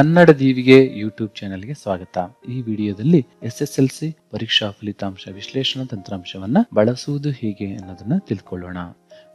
ಕನ್ನಡ ದೀವಿಗೆ ಯೂಟ್ಯೂಬ್ ಚಾನೆಲ್ಗೆ ಸ್ವಾಗತ. ಈ ವಿಡಿಯೋದಲ್ಲಿ ಎಸ್ ಎಸ್ ಎಲ್ ಸಿ ಪರೀಕ್ಷಾ ಫಲಿತಾಂಶ ವಿಶ್ಲೇಷಣಾ ತಂತ್ರಾಂಶವನ್ನ ಬಳಸುವುದು ಹೇಗೆ ಅನ್ನೋದನ್ನ ತಿಳ್ಕೊಳ್ಳೋಣ.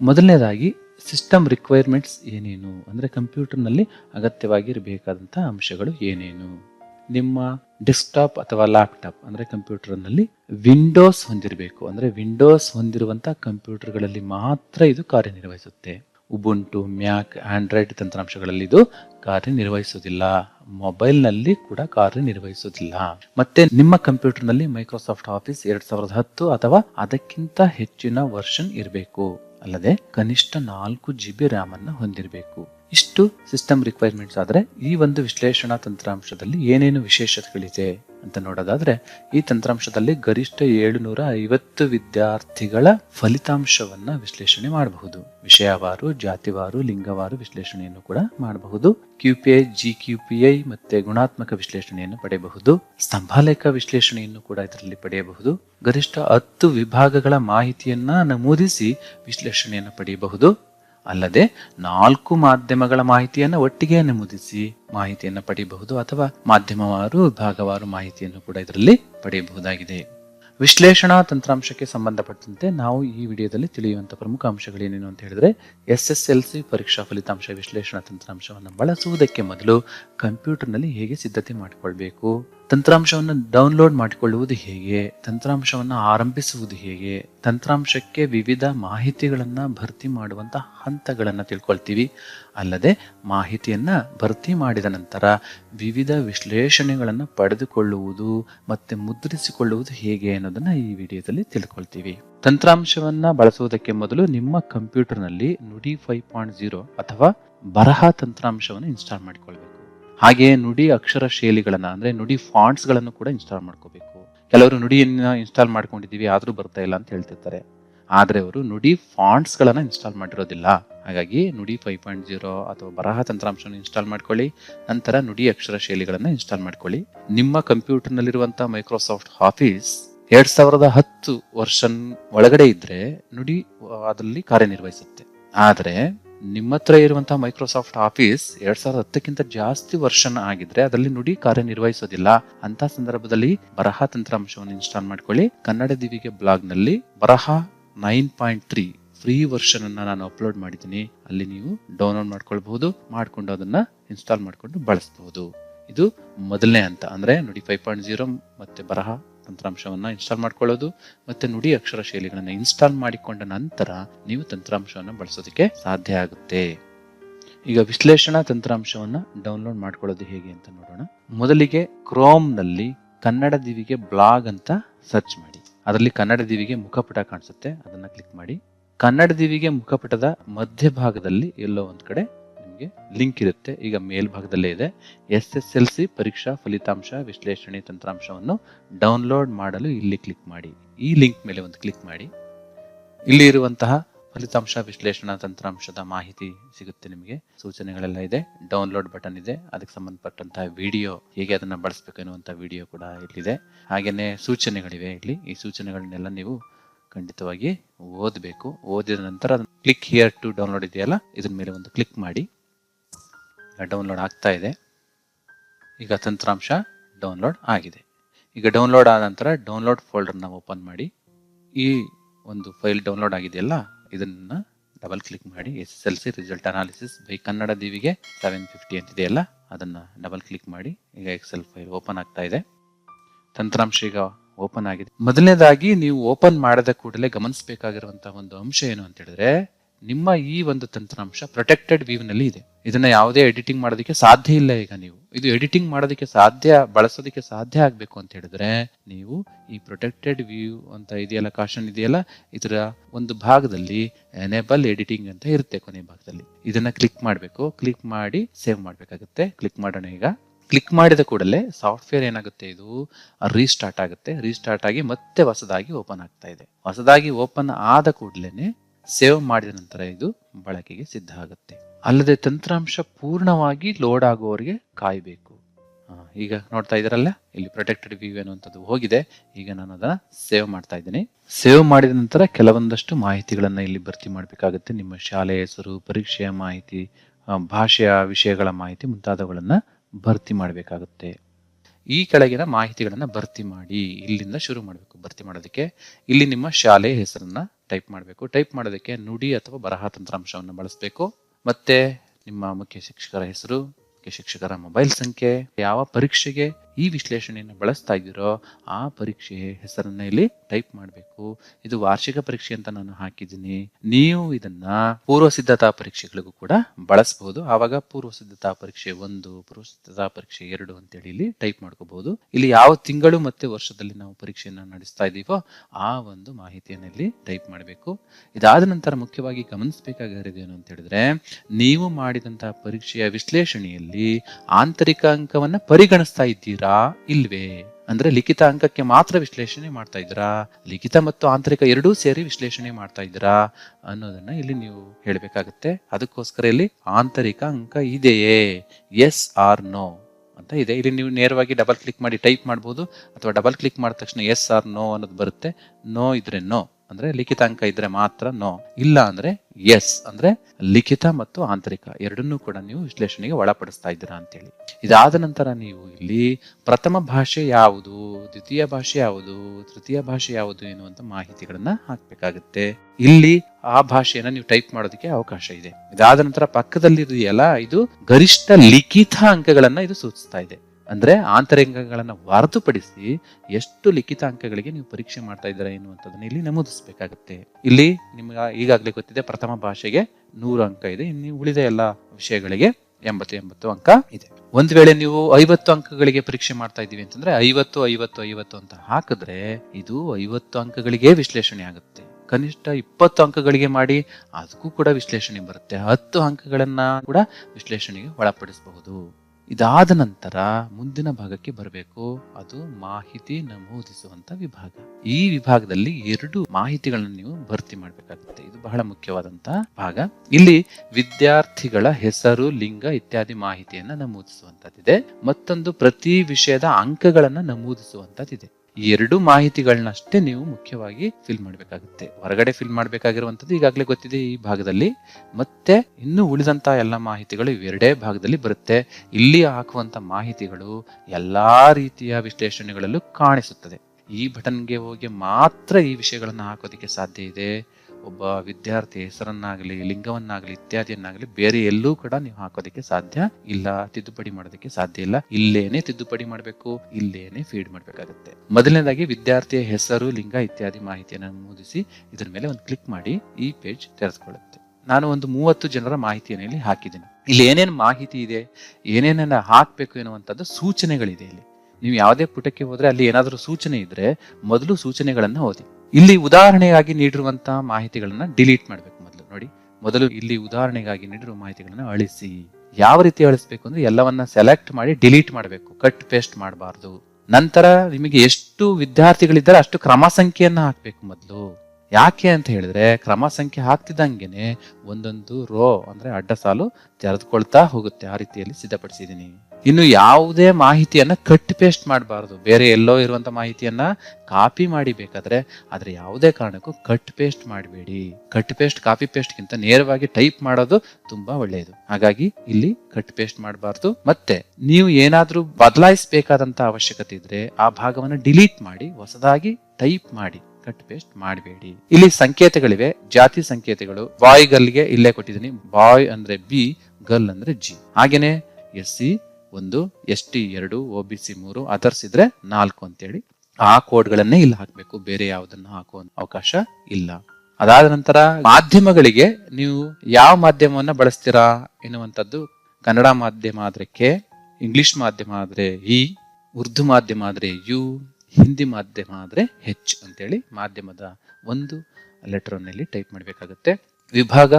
ಮೊದಲನೇದಾಗಿ, ಸಿಸ್ಟಮ್ ರಿಕ್ವೈರ್ಮೆಂಟ್ಸ್ ಏನೇನು? ಅಂದ್ರೆ ಕಂಪ್ಯೂಟರ್ನಲ್ಲಿ ಅಗತ್ಯವಾಗಿರಬೇಕಾದಂತಹ ಅಂಶಗಳು ಏನೇನು? ನಿಮ್ಮ ಡೆಸ್ಕ್ಟಾಪ್ ಅಥವಾ ಲ್ಯಾಪ್ಟಾಪ್, ಅಂದ್ರೆ ಕಂಪ್ಯೂಟರ್ನಲ್ಲಿ ವಿಂಡೋಸ್ ಹೊಂದಿರಬೇಕು. ಅಂದ್ರೆ ವಿಂಡೋಸ್ ಹೊಂದಿರುವಂತಹ ಕಂಪ್ಯೂಟರ್ಗಳಲ್ಲಿ ಮಾತ್ರ ಇದು ಕಾರ್ಯನಿರ್ವಹಿಸುತ್ತೆ. ಉಬುಂಟು, ಮ್ಯಾಕ್, ಆಂಡ್ರಾಯ್ಡ್ ತಂತ್ರಾಂಶಗಳಲ್ಲಿ ಇದು ಕಾರ್ಯನಿರ್ವಹಿಸುವುದಿಲ್ಲ. ಮೊಬೈಲ್ನಲ್ಲಿ ಕೂಡ ಕಾರ್ಯನಿರ್ವಹಿಸುವುದಿಲ್ಲ. ಮತ್ತೆ ನಿಮ್ಮ ಕಂಪ್ಯೂಟರ್ನಲ್ಲಿ ಮೈಕ್ರೋಸಾಫ್ಟ್ ಆಫೀಸ್ ಎರಡ್ ಸಾವಿರದ ಹತ್ತು ಅಥವಾ ಅದಕ್ಕಿಂತ ಹೆಚ್ಚಿನ ವರ್ಷನ್ ಇರಬೇಕು. ಅಲ್ಲದೆ ಕನಿಷ್ಠ ನಾಲ್ಕು ಜಿ ಬಿ ರ್ಯಾಮ್ ಅನ್ನ ಹೊಂದಿರಬೇಕು. ಇಷ್ಟು ಸಿಸ್ಟಮ್ ರಿಕ್ವೈರ್ಮೆಂಟ್ಸ್ ಆದರೆ ಈ ಒಂದು ವಿಶ್ಲೇಷಣಾ ತಂತ್ರಾಂಶದಲ್ಲಿ ಏನೇನು ವಿಶೇಷತೆಗಳಿದೆ? ಅಂತ ನೋಡೋದಾದ್ರೆ ಈ ತಂತ್ರಾಂಶದಲ್ಲಿ ಗರಿಷ್ಠ ಏಳುನೂರ ಐವತ್ತು ವಿದ್ಯಾರ್ಥಿಗಳ ಫಲಿತಾಂಶವನ್ನ ವಿಶ್ಲೇಷಣೆ ಮಾಡಬಹುದು. ವಿಷಯವಾರು, ಜಾತಿವಾರು, ಲಿಂಗವಾರು ವಿಶ್ಲೇಷಣೆಯನ್ನು ಕೂಡ ಮಾಡಬಹುದು. ಕ್ಯೂಪಿಐ ಜಿ ಕ್ಯೂಪಿಐ ಮತ್ತೆ ಗುಣಾತ್ಮಕ ವಿಶ್ಲೇಷಣೆಯನ್ನು ಪಡೆಯಬಹುದು. ಸ್ತಂಭಾಲೇಖ ವಿಶ್ಲೇಷಣೆಯನ್ನು ಕೂಡ ಇದರಲ್ಲಿ ಪಡೆಯಬಹುದು. ಗರಿಷ್ಠ ಹತ್ತು ವಿಭಾಗಗಳ ಮಾಹಿತಿಯನ್ನ ನಮೂದಿಸಿ ವಿಶ್ಲೇಷಣೆಯನ್ನು ಪಡೆಯಬಹುದು. ಅಲ್ಲದೆ ನಾಲ್ಕು ಮಾಧ್ಯಮಗಳ ಮಾಹಿತಿಯನ್ನು ಒಟ್ಟಿಗೆ ನಮೂದಿಸಿ ಮಾಹಿತಿಯನ್ನು ಪಡೆಯಬಹುದು ಅಥವಾ ಮಾಧ್ಯಮವಾರು ಭಾಗವಾರು ಮಾಹಿತಿಯನ್ನು ಕೂಡ ಇದರಲ್ಲಿ ಪಡೆಯಬಹುದಾಗಿದೆ. ವಿಶ್ಲೇಷಣಾ ತಂತ್ರಾಂಶಕ್ಕೆ ಸಂಬಂಧಪಟ್ಟಂತೆ ನಾವು ಈ ವಿಡಿಯೋದಲ್ಲಿ ತಿಳಿಯುವಂತ ಪ್ರಮುಖ ಅಂಶಗಳೇನೇನು ಅಂತ ಹೇಳಿದ್ರೆ ಎಸ್ ಎಸ್ ಎಲ್ ಸಿ ಪರೀಕ್ಷಾ ಫಲಿತಾಂಶ ವಿಶ್ಲೇಷಣಾ ತಂತ್ರಾಂಶವನ್ನು ಬಳಸುವುದಕ್ಕೆ ಮೊದಲು ಕಂಪ್ಯೂಟರ್ನಲ್ಲಿ ಹೇಗೆ ಸಿದ್ಧತೆ ಮಾಡಿಕೊಳ್ಬೇಕು? ತಂತ್ರಾಂಶವನ್ನು ಡೌನ್ಲೋಡ್ ಮಾಡಿಕೊಳ್ಳುವುದು ಹೇಗೆ? ತಂತ್ರಾಂಶವನ್ನು ಆರಂಭಿಸುವುದು ಹೇಗೆ? ತಂತ್ರಾಂಶಕ್ಕೆ ವಿವಿಧ ಮಾಹಿತಿಗಳನ್ನು ಭರ್ತಿ ಮಾಡುವಂಥ ಹಂತಗಳನ್ನು ತಿಳ್ಕೊಳ್ತೀವಿ. ಅಲ್ಲದೆ ಮಾಹಿತಿಯನ್ನು ಭರ್ತಿ ಮಾಡಿದ ನಂತರ ವಿವಿಧ ವಿಶ್ಲೇಷಣೆಗಳನ್ನು ಪಡೆದುಕೊಳ್ಳುವುದು ಮತ್ತು ಮುದ್ರಿಸಿಕೊಳ್ಳುವುದು ಹೇಗೆ ಅನ್ನೋದನ್ನು ಈ ವಿಡಿಯೋದಲ್ಲಿ ತಿಳ್ಕೊಳ್ತೀವಿ. ತಂತ್ರಾಂಶವನ್ನು ಬಳಸುವುದಕ್ಕೆ ಮೊದಲು ನಿಮ್ಮ ಕಂಪ್ಯೂಟರ್ನಲ್ಲಿ ನುಡಿ ಫೈವ್ ಪಾಯಿಂಟ್ ಜೀರೋ ಅಥವಾ ಬರಹ ತಂತ್ರಾಂಶವನ್ನು ಇನ್ಸ್ಟಾಲ್ ಮಾಡಿಕೊಳ್ಬೇಕು. ಹಾಗೆಯೇ ನುಡಿ ಅಕ್ಷರ ಶೈಲಿಗಳನ್ನ, ಅಂದ್ರೆ ನುಡಿ ಫಾಂಟ್ಸ್ಗಳನ್ನು ಕೂಡ ಇನ್ಸ್ಟಾಲ್ ಮಾಡ್ಕೋಬೇಕು. ಕೆಲವರು ನುಡಿಯನ್ನ ಇನ್ಸ್ಟಾಲ್ ಮಾಡ್ಕೊಂಡಿದ್ದೀವಿ, ಆದರೂ ಬರ್ತಾ ಇಲ್ಲ ಅಂತ ಹೇಳ್ತಿರ್ತಾರೆ. ಆದ್ರೆ ಅವರು ನುಡಿ ಫಾಂಟ್ಸ್ ಗಳನ್ನ ಇನ್ಸ್ಟಾಲ್ ಮಾಡಿರೋದಿಲ್ಲ. ಹಾಗಾಗಿ ನುಡಿ ಫೈವ್ ಪಾಯಿಂಟ್ ಜೀರೋ ಅಥವಾ ಬರಹ ತಂತ್ರಾಂಶವನ್ನು ಇನ್ಸ್ಟಾಲ್ ಮಾಡ್ಕೊಳ್ಳಿ, ನಂತರ ನುಡಿ ಅಕ್ಷರ ಶೈಲಿಗಳನ್ನು ಇನ್ಸ್ಟಾಲ್ ಮಾಡ್ಕೊಳ್ಳಿ. ನಿಮ್ಮ ಕಂಪ್ಯೂಟರ್ ನಲ್ಲಿರುವಂತಹ ಮೈಕ್ರೋಸಾಫ್ಟ್ ಆಫೀಸ್ ಎರಡ್ ಸಾವಿರದ ಹತ್ತು ವರ್ಷನ್ ಒಳಗಡೆ ಇದ್ರೆ ನುಡಿ ಅದರಲ್ಲಿ ಕಾರ್ಯನಿರ್ವಹಿಸುತ್ತೆ. ಆದ್ರೆ ನಿಮ್ಮ ಹತ್ರ ಇರುವಂತಹ ಮೈಕ್ರೋಸಾಫ್ಟ್ ಆಫೀಸ್ ಎರಡ್ ಸಾವಿರದ ಹತ್ತಕ್ಕಿಂತ ಜಾಸ್ತಿ ವರ್ಷನ್ ಆಗಿದ್ರೆ ಅದರಲ್ಲಿ ನುಡಿ ಕಾರ್ಯನಿರ್ವಹಿಸೋದಿಲ್ಲ. ಅಂತ ಸಂದರ್ಭದಲ್ಲಿ ಬರಹ ತಂತ್ರಾಂಶವನ್ನು ಇನ್ಸ್ಟಾಲ್ ಮಾಡ್ಕೊಳ್ಳಿ. Kannada Divige ಬ್ಲಾಗ್ನಲ್ಲಿ Baraha nine point three free version ಅನ್ನ ನಾನು ಅಪ್ಲೋಡ್ ಮಾಡಿದ್ದೀನಿ. ಅಲ್ಲಿ ನೀವು ಡೌನ್ಲೋಡ್ ಮಾಡ್ಕೊಳ್ಬಹುದು, ಮಾಡಿಕೊಂಡು ಅದನ್ನ ಇನ್ಸ್ಟಾಲ್ ಮಾಡ್ಕೊಂಡು ಬಳಸಬಹುದು. ಇದು ಮೊದಲನೇ ಹಂತ, ಅಂದ್ರೆ ನುಡಿ ಫೈವ್ ಪಾಯಿಂಟ್ ಜೀರೋ ಮತ್ತೆ ಬರಹ ತಂತ್ರಾಂಶವನ್ನ ಇನ್ಸ್ಟಾಲ್ ಮಾಡ್ಕೊಳ್ಳೋದು ಮತ್ತು ನುಡಿ ಅಕ್ಷರ ಶೈಲಿಗಳನ್ನು ಇನ್ಸ್ಟಾಲ್ ಮಾಡಿಕೊಂಡ ನಂತರ ನೀವು ತಂತ್ರಾಂಶವನ್ನು ಬಳಸೋದಕ್ಕೆ ಸಾಧ್ಯ ಆಗುತ್ತೆ. ಈಗ ವಿಶ್ಲೇಷಣಾ ತಂತ್ರಾಂಶವನ್ನು ಡೌನ್ಲೋಡ್ ಮಾಡ್ಕೊಳ್ಳೋದು ಹೇಗೆ ಅಂತ ನೋಡೋಣ. ಮೊದಲಿಗೆ ಕ್ರೋಮ್ನಲ್ಲಿ ಕನ್ನಡ ದಿವಿಗೆ ಬ್ಲಾಗ್ ಅಂತ ಸರ್ಚ್ ಮಾಡಿ. ಅದರಲ್ಲಿ ಕನ್ನಡ ದಿವಿಗೆ ಮುಖಪುಟ ಕಾಣಿಸುತ್ತೆ, ಅದನ್ನು ಕ್ಲಿಕ್ ಮಾಡಿ. ಕನ್ನಡ ದಿವಿಗೆ ಮುಖಪುಟದ ಮಧ್ಯಭಾಗದಲ್ಲಿ ಎಲ್ಲೋ ಒಂದು ಕಡೆ ನಿಮಗೆ ಲಿಂಕ್ ಇರುತ್ತೆ. ಈಗ ಮೇಲ್ಭಾಗದಲ್ಲೇ ಇದೆ. ಎಸ್ ಎಸ್ ಎಲ್ ಸಿ ಪರೀಕ್ಷಾ ಫಲಿತಾಂಶ ವಿಶ್ಲೇಷಣೆ ತಂತ್ರಾಂಶವನ್ನು ಡೌನ್ಲೋಡ್ ಮಾಡಲು ಇಲ್ಲಿ ಕ್ಲಿಕ್ ಮಾಡಿ. ಈ ಲಿಂಕ್ ಮೇಲೆ ಒಂದು ಕ್ಲಿಕ್ ಮಾಡಿ. ಇಲ್ಲಿ ಇರುವಂತಹ ಫಲಿತಾಂಶ ವಿಶ್ಲೇಷಣಾ ತಂತ್ರಾಂಶದ ಮಾಹಿತಿ ಸಿಗುತ್ತೆ ನಿಮಗೆ. ಸೂಚನೆಗಳೆಲ್ಲ ಇದೆ. ಡೌನ್ಲೋಡ್ ಬಟನ್ ಇದೆ. ಅದಕ್ಕೆ ಸಂಬಂಧಪಟ್ಟಂತಹ ವಿಡಿಯೋ, ಹೇಗೆ ಅದನ್ನ ಬಳಸಬೇಕು ಎನ್ನುವಂಥ ವಿಡಿಯೋ ಕೂಡ ಇಲ್ಲಿದೆ. ಹಾಗೆಯೇ ಸೂಚನೆಗಳಿವೆ ಇಲ್ಲಿ. ಈ ಸೂಚನೆಗಳನ್ನೆಲ್ಲ ನೀವು ಖಂಡಿತವಾಗಿ ಓದಬೇಕು. ಓದಿದ ನಂತರ ಕ್ಲಿಕ್ ಹಿಯರ್ ಟು ಡೌನ್ಲೋಡ್ ಇದೆಯಲ್ಲ? ಇದ್ರ ಮೇಲೆ ಒಂದು ಕ್ಲಿಕ್ ಮಾಡಿ. ಡೌನ್ಲೋಡ್ ಆಗ್ತಾ ಇದೆ. ಈಗ ತಂತ್ರಾಂಶ ಡೌನ್ಲೋಡ್ ಆಗಿದೆ. ಈಗ ಡೌನ್ಲೋಡ್ ಆದ ನಂತರ ಡೌನ್ಲೋಡ್ ಫೋಲ್ಡರ್ನ ಓಪನ್ ಮಾಡಿ. ಈ ಒಂದು ಫೈಲ್ ಡೌನ್ಲೋಡ್ ಆಗಿದೆಯಲ್ಲ, ಇದನ್ನ ಡಬಲ್ ಕ್ಲಿಕ್ ಮಾಡಿ. S S L C result analysis by Kannada Divige seven fifty ಅಂತಿದೆಯಲ್ಲ, ಅದನ್ನ ಡಬಲ್ ಕ್ಲಿಕ್ ಮಾಡಿ. ಈಗ ಎಕ್ಸೆಲ್ ಫೈಲ್ ಓಪನ್ ಆಗ್ತಾ ಇದೆ. ತಂತ್ರಾಂಶ ಈಗ ಓಪನ್ ಆಗಿದೆ. ಮೊದಲನೇದಾಗಿ ನೀವು ಓಪನ್ ಮಾಡದ ಕೂಡಲೇ ಗಮನಿಸಬೇಕಾಗಿರುವಂತಹ ಒಂದು ಅಂಶ ಏನು ಅಂತ ಹೇಳಿದ್ರೆ ನಿಮ್ಮ ಈ ಒಂದು ತಂತ್ರಾಂಶ ಪ್ರೊಟೆಕ್ಟೆಡ್ ವ್ಯೂನಲ್ಲಿ ಇದೆ. ಇದನ್ನ ಯಾವುದೇ ಎಡಿಟಿಂಗ್ ಮಾಡೋದಕ್ಕೆ ಸಾಧ್ಯ ಇಲ್ಲ ಈಗ ನೀವು. ಇದು ಎಡಿಟಿಂಗ್ ಮಾಡೋದಕ್ಕೆ ಸಾಧ್ಯ, ಬಳಸೋದಕ್ಕೆ ಸಾಧ್ಯ ಆಗಬೇಕು ಅಂತ ಹೇಳಿದ್ರೆ, ನೀವು ಈ ಪ್ರೊಟೆಕ್ಟೆಡ್ ವ್ಯೂ ಅಂತ ಇದೆಯಲ್ಲ ಕಾಶನ್ ಇದೆಯಲ್ಲ, ಇದರ ಒಂದು ಭಾಗದಲ್ಲಿ ಎನೇಬಲ್ ಎಡಿಟಿಂಗ್ ಅಂತ ಇರುತ್ತೆ ಕೊನೆ ಭಾಗದಲ್ಲಿ. ಇದನ್ನ ಕ್ಲಿಕ್ ಮಾಡಬೇಕು. ಕ್ಲಿಕ್ ಮಾಡಿ ಸೇವ್ ಮಾಡಬೇಕಾಗುತ್ತೆ. ಕ್ಲಿಕ್ ಮಾಡೋಣ ಈಗ. ಕ್ಲಿಕ್ ಮಾಡಿದ ಕೂಡಲೇ ಸಾಫ್ಟ್ವೇರ್ ಏನಾಗುತ್ತೆ ಇದು? ರೀಸ್ಟಾರ್ಟ್ ಆಗುತ್ತೆ. ರೀಸ್ಟಾರ್ಟ್ ಆಗಿ ಮತ್ತೆ ಹೊಸದಾಗಿ ಓಪನ್ ಆಗ್ತಾ ಇದೆ. ಹೊಸದಾಗಿ ಓಪನ್ ಆದ ಕೂಡಲೇ ಸೇವ್ ಮಾಡಿದ ನಂತರ ಇದು ಬಳಕೆಗೆ ಸಿದ್ಧ ಆಗುತ್ತೆ. ಅಲ್ಲದೆ ತಂತ್ರಾಂಶ ಪೂರ್ಣವಾಗಿ ಲೋಡ್ ಆಗುವವರೆಗೆ ಕಾಯಬೇಕು. ಈಗ ನೋಡ್ತಾ ಇದ್ದೀರಲ್ಲ, ಇಲ್ಲಿ ಪ್ರೊಟೆಕ್ಟೆಡ್ ವ್ಯೂ ಅನ್ನುವಂಥದ್ದು ಹೋಗಿದೆ. ಈಗ ನಾನು ಅದನ್ನ ಸೇವ್ ಮಾಡ್ತಾ ಇದ್ದೀನಿ. ಸೇವ್ ಮಾಡಿದ ನಂತರ ಕೆಲವೊಂದಷ್ಟು ಮಾಹಿತಿಗಳನ್ನು ಇಲ್ಲಿ ಭರ್ತಿ ಮಾಡಬೇಕಾಗುತ್ತೆ. ನಿಮ್ಮ ಶಾಲೆ ಹೆಸರು, ಪರೀಕ್ಷೆಯ ಮಾಹಿತಿ ಭಾಷೆಯ ವಿಷಯಗಳ ಮಾಹಿತಿ ಮುಂತಾದವುಗಳನ್ನು ಭರ್ತಿ ಮಾಡಬೇಕಾಗುತ್ತೆ. ಈ ಕೆಳಗಿನ ಮಾಹಿತಿಗಳನ್ನು ಭರ್ತಿ ಮಾಡಿ ಇಲ್ಲಿಂದ ಶುರು ಮಾಡಬೇಕು, ಭರ್ತಿ ಮಾಡೋದಕ್ಕೆ. ಇಲ್ಲಿ ನಿಮ್ಮ ಶಾಲೆ ಹೆಸರನ್ನ ಟೈಪ್ ಮಾಡಬೇಕು. ಟೈಪ್ ಮಾಡೋದಕ್ಕೆ ನುಡಿ ಅಥವಾ ಬರಹ ತಂತ್ರಾಂಶವನ್ನು ಬಳಸಬೇಕು. ಮತ್ತೆ ನಿಮ್ಮ ಮುಖ್ಯ ಶಿಕ್ಷಕರ ಹೆಸರು, ಮುಖ್ಯ ಶಿಕ್ಷಕರ ಮೊಬೈಲ್ ಸಂಖ್ಯೆ, ಯಾವ ಪರೀಕ್ಷೆಗೆ ಈ ವಿಶ್ಲೇಷಣೆಯನ್ನು ಬಳಸ್ತಾ ಇದ್ದೀರೋ ಆ ಪರೀಕ್ಷೆ ಹೆಸರನ್ನ ಇಲ್ಲಿ ಟೈಪ್ ಮಾಡಬೇಕು. ಇದು ವಾರ್ಷಿಕ ಪರೀಕ್ಷೆ ಅಂತ ನಾನು ಹಾಕಿದ್ದೀನಿ. ನೀವು ಇದನ್ನ ಪೂರ್ವ ಸಿದ್ಧತಾ ಪರೀಕ್ಷೆಗಳಿಗೂ ಕೂಡ ಬಳಸಬಹುದು ಆವಾಗ ಪೂರ್ವ ಸಿದ್ಧತಾ ಪರೀಕ್ಷೆ ಒಂದು, ಪೂರ್ವ ಸಿದ್ಧತಾ ಪರೀಕ್ಷೆ ಎರಡು ಅಂತೇಳಿ ಇಲ್ಲಿ ಟೈಪ್ ಮಾಡ್ಕೋಬಹುದು. ಇಲ್ಲಿ ಯಾವ ತಿಂಗಳು ಮತ್ತೆ ವರ್ಷದಲ್ಲಿ ನಾವು ಪರೀಕ್ಷೆಯನ್ನು ನಡೆಸ್ತಾ ಇದ್ದೀವೋ ಆ ಒಂದು ಮಾಹಿತಿಯನ್ನು ಇಲ್ಲಿ ಟೈಪ್ ಮಾಡಬೇಕು. ಇದಾದ ನಂತರ ಮುಖ್ಯವಾಗಿ ಗಮನಿಸಬೇಕಾಗಿರೋದು ಏನು ಅಂತ ಹೇಳಿದ್ರೆ, ನೀವು ಮಾಡಿದಂತಹ ಪರೀಕ್ಷೆಯ ವಿಶ್ಲೇಷಣೆಯಲ್ಲಿ ಆಂತರಿಕ ಅಂಕವನ್ನ ಪರಿಗಣಿಸ್ತಾ ಇದ್ದೀರಾ ಇಲ್ವೇ? ಅಂದ್ರೆ ಲಿಖಿತ ಅಂಕಕ್ಕೆ ಮಾತ್ರ ವಿಶ್ಲೇಷಣೆ ಮಾಡ್ತಾ ಇದ್ದೀರಾ? ಲಿಖಿತ ಮತ್ತು ಆಂತರಿಕ ಎರಡೂ ಸೇರಿ ವಿಶ್ಲೇಷಣೆ ಮಾಡ್ತಾ ಇದ್ದೀರಾ? ಅನ್ನೋದನ್ನ ಇಲ್ಲಿ ನೀವು ಹೇಳಬೇಕಾಗುತ್ತೆ. ಅದಕ್ಕೋಸ್ಕರ ಇಲ್ಲಿ ಆಂತರಿಕ ಅಂಕ ಇದೆಯೇ? ಎಸ್ ಆರ್ ನೋ ಅಂತ ಇದೆ. ಇಲ್ಲಿ ನೀವು ನೇರವಾಗಿ ಡಬಲ್ ಕ್ಲಿಕ್ ಮಾಡಿ ಟೈಪ್ ಮಾಡಬಹುದು ಅಥವಾ ಡಬಲ್ ಕ್ಲಿಕ್ ಮಾಡಿದ ತಕ್ಷಣ ಎಸ್ ಆರ್ ನೋ ಅನ್ನೋದು ಬರುತ್ತೆ. ನೋ ಇದ್ರೆ ನೋ ಅಂದ್ರೆ ಲಿಖಿತ ಅಂಕ ಇದ್ರೆ ಮಾತ್ರ ನೋ. ಇಲ್ಲ ಅಂದ್ರೆ ಎಸ್ ಅಂದ್ರೆ ಲಿಖಿತ ಮತ್ತು ಆಂತರಿಕ. ಎರಡನ್ನೂ ಕೂಡ ನೀವು ವಿಶ್ಲೇಷಣೆಗೆ ಒಳಪಡಿಸ್ತಾ ಇದ್ದೀರಾ ಅಂತೇಳಿ. ಇದಾದ ನಂತರ ನೀವು ಇಲ್ಲಿ ಪ್ರಥಮ ಭಾಷೆ ಯಾವುದು, ದ್ವಿತೀಯ ಭಾಷೆ ಯಾವುದು, ತೃತೀಯ ಭಾಷೆ ಯಾವುದು ಎನ್ನುವಂತ ಮಾಹಿತಿಗಳನ್ನ ಹಾಕ್ಬೇಕಾಗುತ್ತೆ. ಇಲ್ಲಿ ಆ ಭಾಷೆಯನ್ನ ನೀವು ಟೈಪ್ ಮಾಡೋದಕ್ಕೆ ಅವಕಾಶ ಇದೆ. ಇದಾದ ನಂತರ ಪಕ್ಕದಲ್ಲಿ ಇದೆಯಲ್ಲ ಇದು ಗರಿಷ್ಠ ಲಿಖಿತ ಅಂಕಗಳನ್ನ ಇದು ಸೂಚಿಸ್ತಾ ಇದೆ. ಅಂದ್ರೆ ಆಂತರಿಕಗಳನ್ನ ಹೊರತುಪಡಿಸಿ ಎಷ್ಟು ಲಿಖಿತ ಅಂಕಗಳಿಗೆ ನೀವು ಪರೀಕ್ಷೆ ಮಾಡ್ತಾ ಇದ್ದೀರಾ ಎನ್ನುವಂಥದ್ದನ್ನು ಇಲ್ಲಿ ನಮೂದಿಸಬೇಕಾಗುತ್ತೆ. ಇಲ್ಲಿ ನಿಮ್ಗೆ ಈಗಾಗಲೇ ಗೊತ್ತಿದೆ ಪ್ರಥಮ ಭಾಷೆಗೆ ನೂರು ಅಂಕ ಇದೆ. ಇನ್ನು ಉಳಿದ ಎಲ್ಲ ವಿಷಯಗಳಿಗೆ ಎಂಬತ್ತು ಎಂಬತ್ತು ಅಂಕ ಇದೆ. ಒಂದ್ ವೇಳೆ ನೀವು ಐವತ್ತು ಅಂಕಗಳಿಗೆ ಪರೀಕ್ಷೆ ಮಾಡ್ತಾ ಇದ್ದೀವಿ ಅಂತಂದ್ರೆ ಐವತ್ತು ಐವತ್ತು ಐವತ್ತು ಅಂತ ಹಾಕಿದ್ರೆ ಇದು ಐವತ್ತು ಅಂಕಗಳಿಗೆ ವಿಶ್ಲೇಷಣೆ ಆಗುತ್ತೆ. ಕನಿಷ್ಠ ಇಪ್ಪತ್ತು ಅಂಕಗಳಿಗೆ ಮಾಡಿ ಅದಕ್ಕೂ ಕೂಡ ವಿಶ್ಲೇಷಣೆ ಬರುತ್ತೆ. ಹತ್ತು ಅಂಕಗಳನ್ನ ಕೂಡ ವಿಶ್ಲೇಷಣೆಗೆ ಒಳಪಡಿಸಬಹುದು. ಇದಾದ ನಂತರ ಮುಂದಿನ ಭಾಗಕ್ಕೆ ಬರಬೇಕು. ಅದು ಮಾಹಿತಿ ನಮೂದಿಸುವಂತ ವಿಭಾಗ. ಈ ವಿಭಾಗದಲ್ಲಿ ಎರಡು ಮಾಹಿತಿಗಳನ್ನು ನೀವು ಭರ್ತಿ ಮಾಡಬೇಕಾಗುತ್ತೆ. ಇದು ಬಹಳ ಮುಖ್ಯವಾದಂತ ಭಾಗ. ಇಲ್ಲಿ ವಿದ್ಯಾರ್ಥಿಗಳ ಹೆಸರು, ಲಿಂಗ ಇತ್ಯಾದಿ ಮಾಹಿತಿಯನ್ನ ನಮೂದಿಸುವಂತದ್ದಿದೆ. ಮತ್ತೊಂದು ಪ್ರತಿ ವಿಷಯದ ಅಂಕಗಳನ್ನ ನಮೂದಿಸುವಂತದ್ದಿದೆ. ಈ ಎರಡು ಮಾಹಿತಿಗಳನ್ನಷ್ಟೇ ನೀವು ಮುಖ್ಯವಾಗಿ ಫಿಲ್ ಮಾಡಬೇಕಾಗುತ್ತೆ. ಹೊರಗಡೆ ಫಿಲ್ ಮಾಡಬೇಕಾಗಿರುವಂಥದ್ದು ಈಗಾಗಲೇ ಗೊತ್ತಿದೆ ಈ ಭಾಗದಲ್ಲಿ. ಮತ್ತೆ ಇನ್ನು ಉಳಿದಂತ ಎಲ್ಲ ಮಾಹಿತಿಗಳು ಇವೆರಡೇ ಭಾಗದಲ್ಲಿ ಬರುತ್ತೆ. ಇಲ್ಲಿ ಹಾಕುವಂತ ಮಾಹಿತಿಗಳು ಎಲ್ಲಾ ರೀತಿಯ ವಿಶ್ಲೇಷಣೆಗಳಲ್ಲೂ ಕಾಣಿಸುತ್ತದೆ. ಈ ಬಟನ್ಗೆ ಹೋಗಿ ಮಾತ್ರ ಈ ವಿಷಯಗಳನ್ನು ಹಾಕೋದಕ್ಕೆ ಸಾಧ್ಯ ಇದೆ. ಒಬ್ಬ ವಿದ್ಯಾರ್ಥಿ ಹೆಸರನ್ನಾಗಲಿ, ಲಿಂಗವನ್ನಾಗಲಿ, ಇತ್ಯಾದಿಯನ್ನಾಗಲಿ ಬೇರೆ ಎಲ್ಲೂ ಕೂಡ ನೀವು ಹಾಕೋದಕ್ಕೆ ಸಾಧ್ಯ ಇಲ್ಲ. ತಿದ್ದುಪಡಿ ಮಾಡೋದಕ್ಕೆ ಸಾಧ್ಯ ಇಲ್ಲ. ಇಲ್ಲೇನೆ ತಿದ್ದುಪಡಿ ಮಾಡಬೇಕು, ಇಲ್ಲೇನೆ ಫೀಡ್ ಮಾಡಬೇಕಾಗುತ್ತೆ. ಮೊದಲನೇದಾಗಿ ವಿದ್ಯಾರ್ಥಿಯ ಹೆಸರು, ಲಿಂಗ ಇತ್ಯಾದಿ ಮಾಹಿತಿಯನ್ನು ನಮೂದಿಸಿ ಇದರ ಮೇಲೆ ಒಂದು ಕ್ಲಿಕ್ ಮಾಡಿ ಈ ಪೇಜ್ ತೆರೆದುಕೊಳ್ಳುತ್ತೆ. ನಾನು ಒಂದು ಮೂವತ್ತು ಜನರ ಮಾಹಿತಿಯನ್ನು ಇಲ್ಲಿ ಹಾಕಿದ್ದೀನಿ. ಇಲ್ಲಿ ಏನೇನು ಮಾಹಿತಿ ಇದೆ ಏನೇನನ್ನ ಹಾಕಬೇಕು ಎನ್ನುವಂಥದ್ದು ಸೂಚನೆಗಳಿದೆ ಇಲ್ಲಿ. ನೀವು ಯಾವುದೇ ಪುಟಕ್ಕೆ ಹೋದರೆ ಅಲ್ಲಿ ಏನಾದರೂ ಸೂಚನೆ ಇದ್ರೆ ಮೊದಲು ಸೂಚನೆಗಳನ್ನ ಓದಿ. ಇಲ್ಲಿ ಉದಾಹರಣೆಗಾಗಿ ನೀಡಿರುವಂತಹ ಮಾಹಿತಿಗಳನ್ನ ಡಿಲೀಟ್ ಮಾಡಬೇಕು ಮೊದಲು, ನೋಡಿ. ಮೊದಲು ಇಲ್ಲಿ ಉದಾಹರಣೆಗಾಗಿ ನೀಡಿರುವ ಮಾಹಿತಿಗಳನ್ನ ಅಳಿಸಿ. ಯಾವ ರೀತಿ ಅಳಿಸ್ಬೇಕು ಅಂದ್ರೆ ಎಲ್ಲವನ್ನ ಸೆಲೆಕ್ಟ್ ಮಾಡಿ ಡಿಲೀಟ್ ಮಾಡಬೇಕು. ಕಟ್ ಪೇಸ್ಟ್ ಮಾಡಬಾರ್ದು. ನಂತರ ನಿಮಗೆ ಎಷ್ಟು ವಿದ್ಯಾರ್ಥಿಗಳಿದ್ದಾರೆ ಅಷ್ಟು ಕ್ರಮ ಸಂಖ್ಯೆಯನ್ನ ಹಾಕ್ಬೇಕು ಮೊದಲು. ಯಾಕೆ ಅಂತ ಹೇಳಿದ್ರೆ ಕ್ರಮ ಸಂಖ್ಯೆ ಹಾಕ್ತಿದ್ದಂಗೆನೆ ಒಂದೊಂದು ರೋ ಅಂದ್ರೆ ಅಡ್ಡ ಸಾಲು ತೆರೆದುಕೊಳ್ತಾ ಹೋಗುತ್ತೆ. ಆ ರೀತಿಯಲ್ಲಿ ಸಿದ್ಧಪಡಿಸಿದೀನಿ ಇನ್ನು ಯಾವುದೇ ಮಾಹಿತಿಯನ್ನ ಕಟ್ ಪೇಸ್ಟ್ ಮಾಡಬಾರದು. ಬೇರೆ ಎಲ್ಲೋ ಇರುವಂತ ಮಾಹಿತಿಯನ್ನ ಕಾಪಿ ಮಾಡಿ ಬೇಕಾದ್ರೆ ಆದ್ರೆ ಯಾವುದೇ ಕಾರಣಕ್ಕೂ ಕಟ್ ಪೇಸ್ಟ್ ಮಾಡಬೇಡಿ. ಕಟ್ ಪೇಸ್ಟ್, ಕಾಪಿ ಪೇಸ್ಟ್ ಗಿಂತ ನೇರವಾಗಿ ಟೈಪ್ ಮಾಡೋದು ತುಂಬಾ ಒಳ್ಳೆಯದು. ಹಾಗಾಗಿ ಇಲ್ಲಿ ಕಟ್ ಪೇಸ್ಟ್ ಮಾಡಬಾರ್ದು. ಮತ್ತೆ ನೀವು ಏನಾದ್ರೂ ಬದಲಾಯಿಸಬೇಕಾದಂತ ಅವಶ್ಯಕತೆ ಇದ್ರೆ ಆ ಭಾಗವನ್ನು ಡಿಲೀಟ್ ಮಾಡಿ, ಹೊಸದಾಗಿ ಟೈಪ್ ಮಾಡಿ, ಕಟ್ ಪೇಸ್ಟ್ ಮಾಡಬೇಡಿ. ಇಲ್ಲಿ ಸಂಕೇತಗಳಿವೆ. ಜಾತಿ ಸಂಕೇತಗಳು. ಬಾಯ್ ಗಲ್ಗೆ ಇಲ್ಲೇ ಕೊಟ್ಟಿದ್ದೀನಿ. ಬಾಯ್ ಅಂದ್ರೆ ಬಿ, ಗರ್ಲ್ ಅಂದ್ರೆ ಜಿ. ಹಾಗೇನೆ ಎಸ್ ಸಿ ಒಂದು ಎಸ್ ಟಿ ಎರಡು, ಒ ಬಿ ಸಿ ಮೂರು ಅದರ್ಸ್ ಇದ್ರೆ ನಾಲ್ಕು ಅಂತೇಳಿ. ಆ ಕೋಡ್ಗಳನ್ನೇ ಇಲ್ಲಿ ಹಾಕಬೇಕು. ಬೇರೆ ಯಾವುದನ್ನು ಹಾಕುವ ಅವಕಾಶ ಇಲ್ಲ. ಅದಾದ ನಂತರ ಮಾಧ್ಯಮಗಳಿಗೆ ನೀವು ಯಾವ ಮಾಧ್ಯಮವನ್ನ ಬಳಸ್ತೀರಾ ಎನ್ನುವಂಥದ್ದು ಕನ್ನಡ ಮಾಧ್ಯಮ ಆದ್ರೆ ಕೆ, ಇಂಗ್ಲಿಷ್ ಮಾಧ್ಯಮ ಆದ್ರೆ ಇ, ಉರ್ದು ಮಾಧ್ಯಮ ಆದ್ರೆ ಯು, ಹಿಂದಿ ಮಾಧ್ಯಮ ಆದ್ರೆ ಹೆಚ್ ಅಂತೇಳಿ ಮಾಧ್ಯಮದ ಒಂದು ಲೆಟರ್ ಟೈಪ್ ಮಾಡಬೇಕಾಗುತ್ತೆ. ವಿಭಾಗ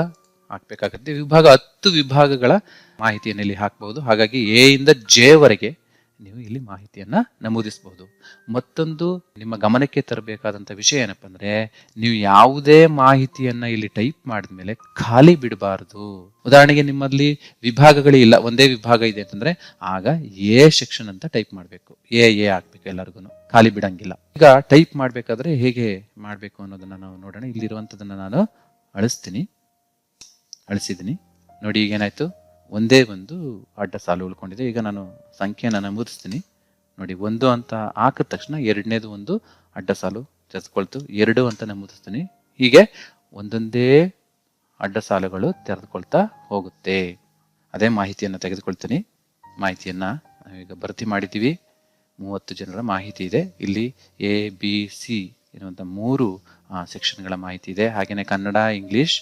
ಹಾಕ್ಬೇಕಾಗುತ್ತೆ. ವಿಭಾಗ ಹತ್ತು ವಿಭಾಗಗಳ ಮಾಹಿತಿಯನ್ನು ಇಲ್ಲಿ ಹಾಕಬಹುದು. ಹಾಗಾಗಿ ಎ ಇಂದ ಜೆ ವರೆಗೆ ನೀವು ಇಲ್ಲಿ ಮಾಹಿತಿಯನ್ನು ನಮೂದಿಸಬಹುದು. ಮತ್ತೊಂದು ನಿಮ್ಮ ಗಮನಕ್ಕೆ ತರಬೇಕಾದಂತ ವಿಷಯ ಏನಪ್ಪ ಅಂದರೆ ನೀವು ಯಾವುದೇ ಮಾಹಿತಿಯನ್ನು ಇಲ್ಲಿ ಟೈಪ್ ಮಾಡಿದ ಮೇಲೆ ಖಾಲಿ ಬಿಡಬಾರದು. ಉದಾಹರಣೆಗೆ ನಿಮ್ಮಲ್ಲಿ ವಿಭಾಗಗಳೇ ಇಲ್ಲ, ಒಂದೇ ವಿಭಾಗ ಇದೆ ಅಂತಂದ್ರೆ ಆಗ ಎ ಸೆಕ್ಷನ್ ಅಂತ ಟೈಪ್ ಮಾಡಬೇಕು. ಎ ಎ ಹಾಕ್ಬೇಕು ಎಲ್ಲರಿಗೂ ಖಾಲಿ ಬಿಡಂಗಿಲ್ಲ. ಈಗ ಟೈಪ್ ಮಾಡಬೇಕಾದ್ರೆ ಹೇಗೆ ಮಾಡಬೇಕು ಅನ್ನೋದನ್ನ ನಾವು ನೋಡೋಣ. ಇಲ್ಲಿರುವಂತದನ್ನ ನಾನು ಅಳಿಸ್ತೀನಿ. ಅಳಿಸಿದ್ದೀನಿ. ನೋಡಿ, ಈಗ ಏನಾಯ್ತು? ಒಂದೇ ಒಂದು ಅಡ್ಡ ಸಾಲು ಉಳ್ಕೊಂಡಿದೆ. ಈಗ ನಾನು ಸಂಖ್ಯೆಯನ್ನು ನಮೂದಿಸ್ತೀನಿ. ನೋಡಿ, ಒಂದು ಅಂತ ಹಾಕಿದ ತಕ್ಷಣ ಎರಡನೇದು ಒಂದು ಅಡ್ಡ ಸಾಲು ತೆರೆದುಕೊಳ್ತು. ಎರಡು ಅಂತ ನಮೂದಿಸ್ತೀನಿ. ಹೀಗೆ ಒಂದೊಂದೇ ಅಡ್ಡ ಸಾಲುಗಳು ತೆರೆದುಕೊಳ್ತಾ ಹೋಗುತ್ತೆ. ಅದೇ ಮಾಹಿತಿಯನ್ನು ತೆಗೆದುಕೊಳ್ತೀನಿ. ಮಾಹಿತಿಯನ್ನು ಈಗ ಭರ್ತಿ ಮಾಡಿದ್ದೀವಿ. ಮೂವತ್ತು ಜನರ ಮಾಹಿತಿ ಇದೆ. ಇಲ್ಲಿ ಎ ಬಿ ಸಿ ಎನ್ನುವಂಥ ಮೂರು ಸೆಕ್ಷನ್ಗಳ ಮಾಹಿತಿ ಇದೆ. ಹಾಗೆಯೇ ಕನ್ನಡ ಇಂಗ್ಲೀಷ್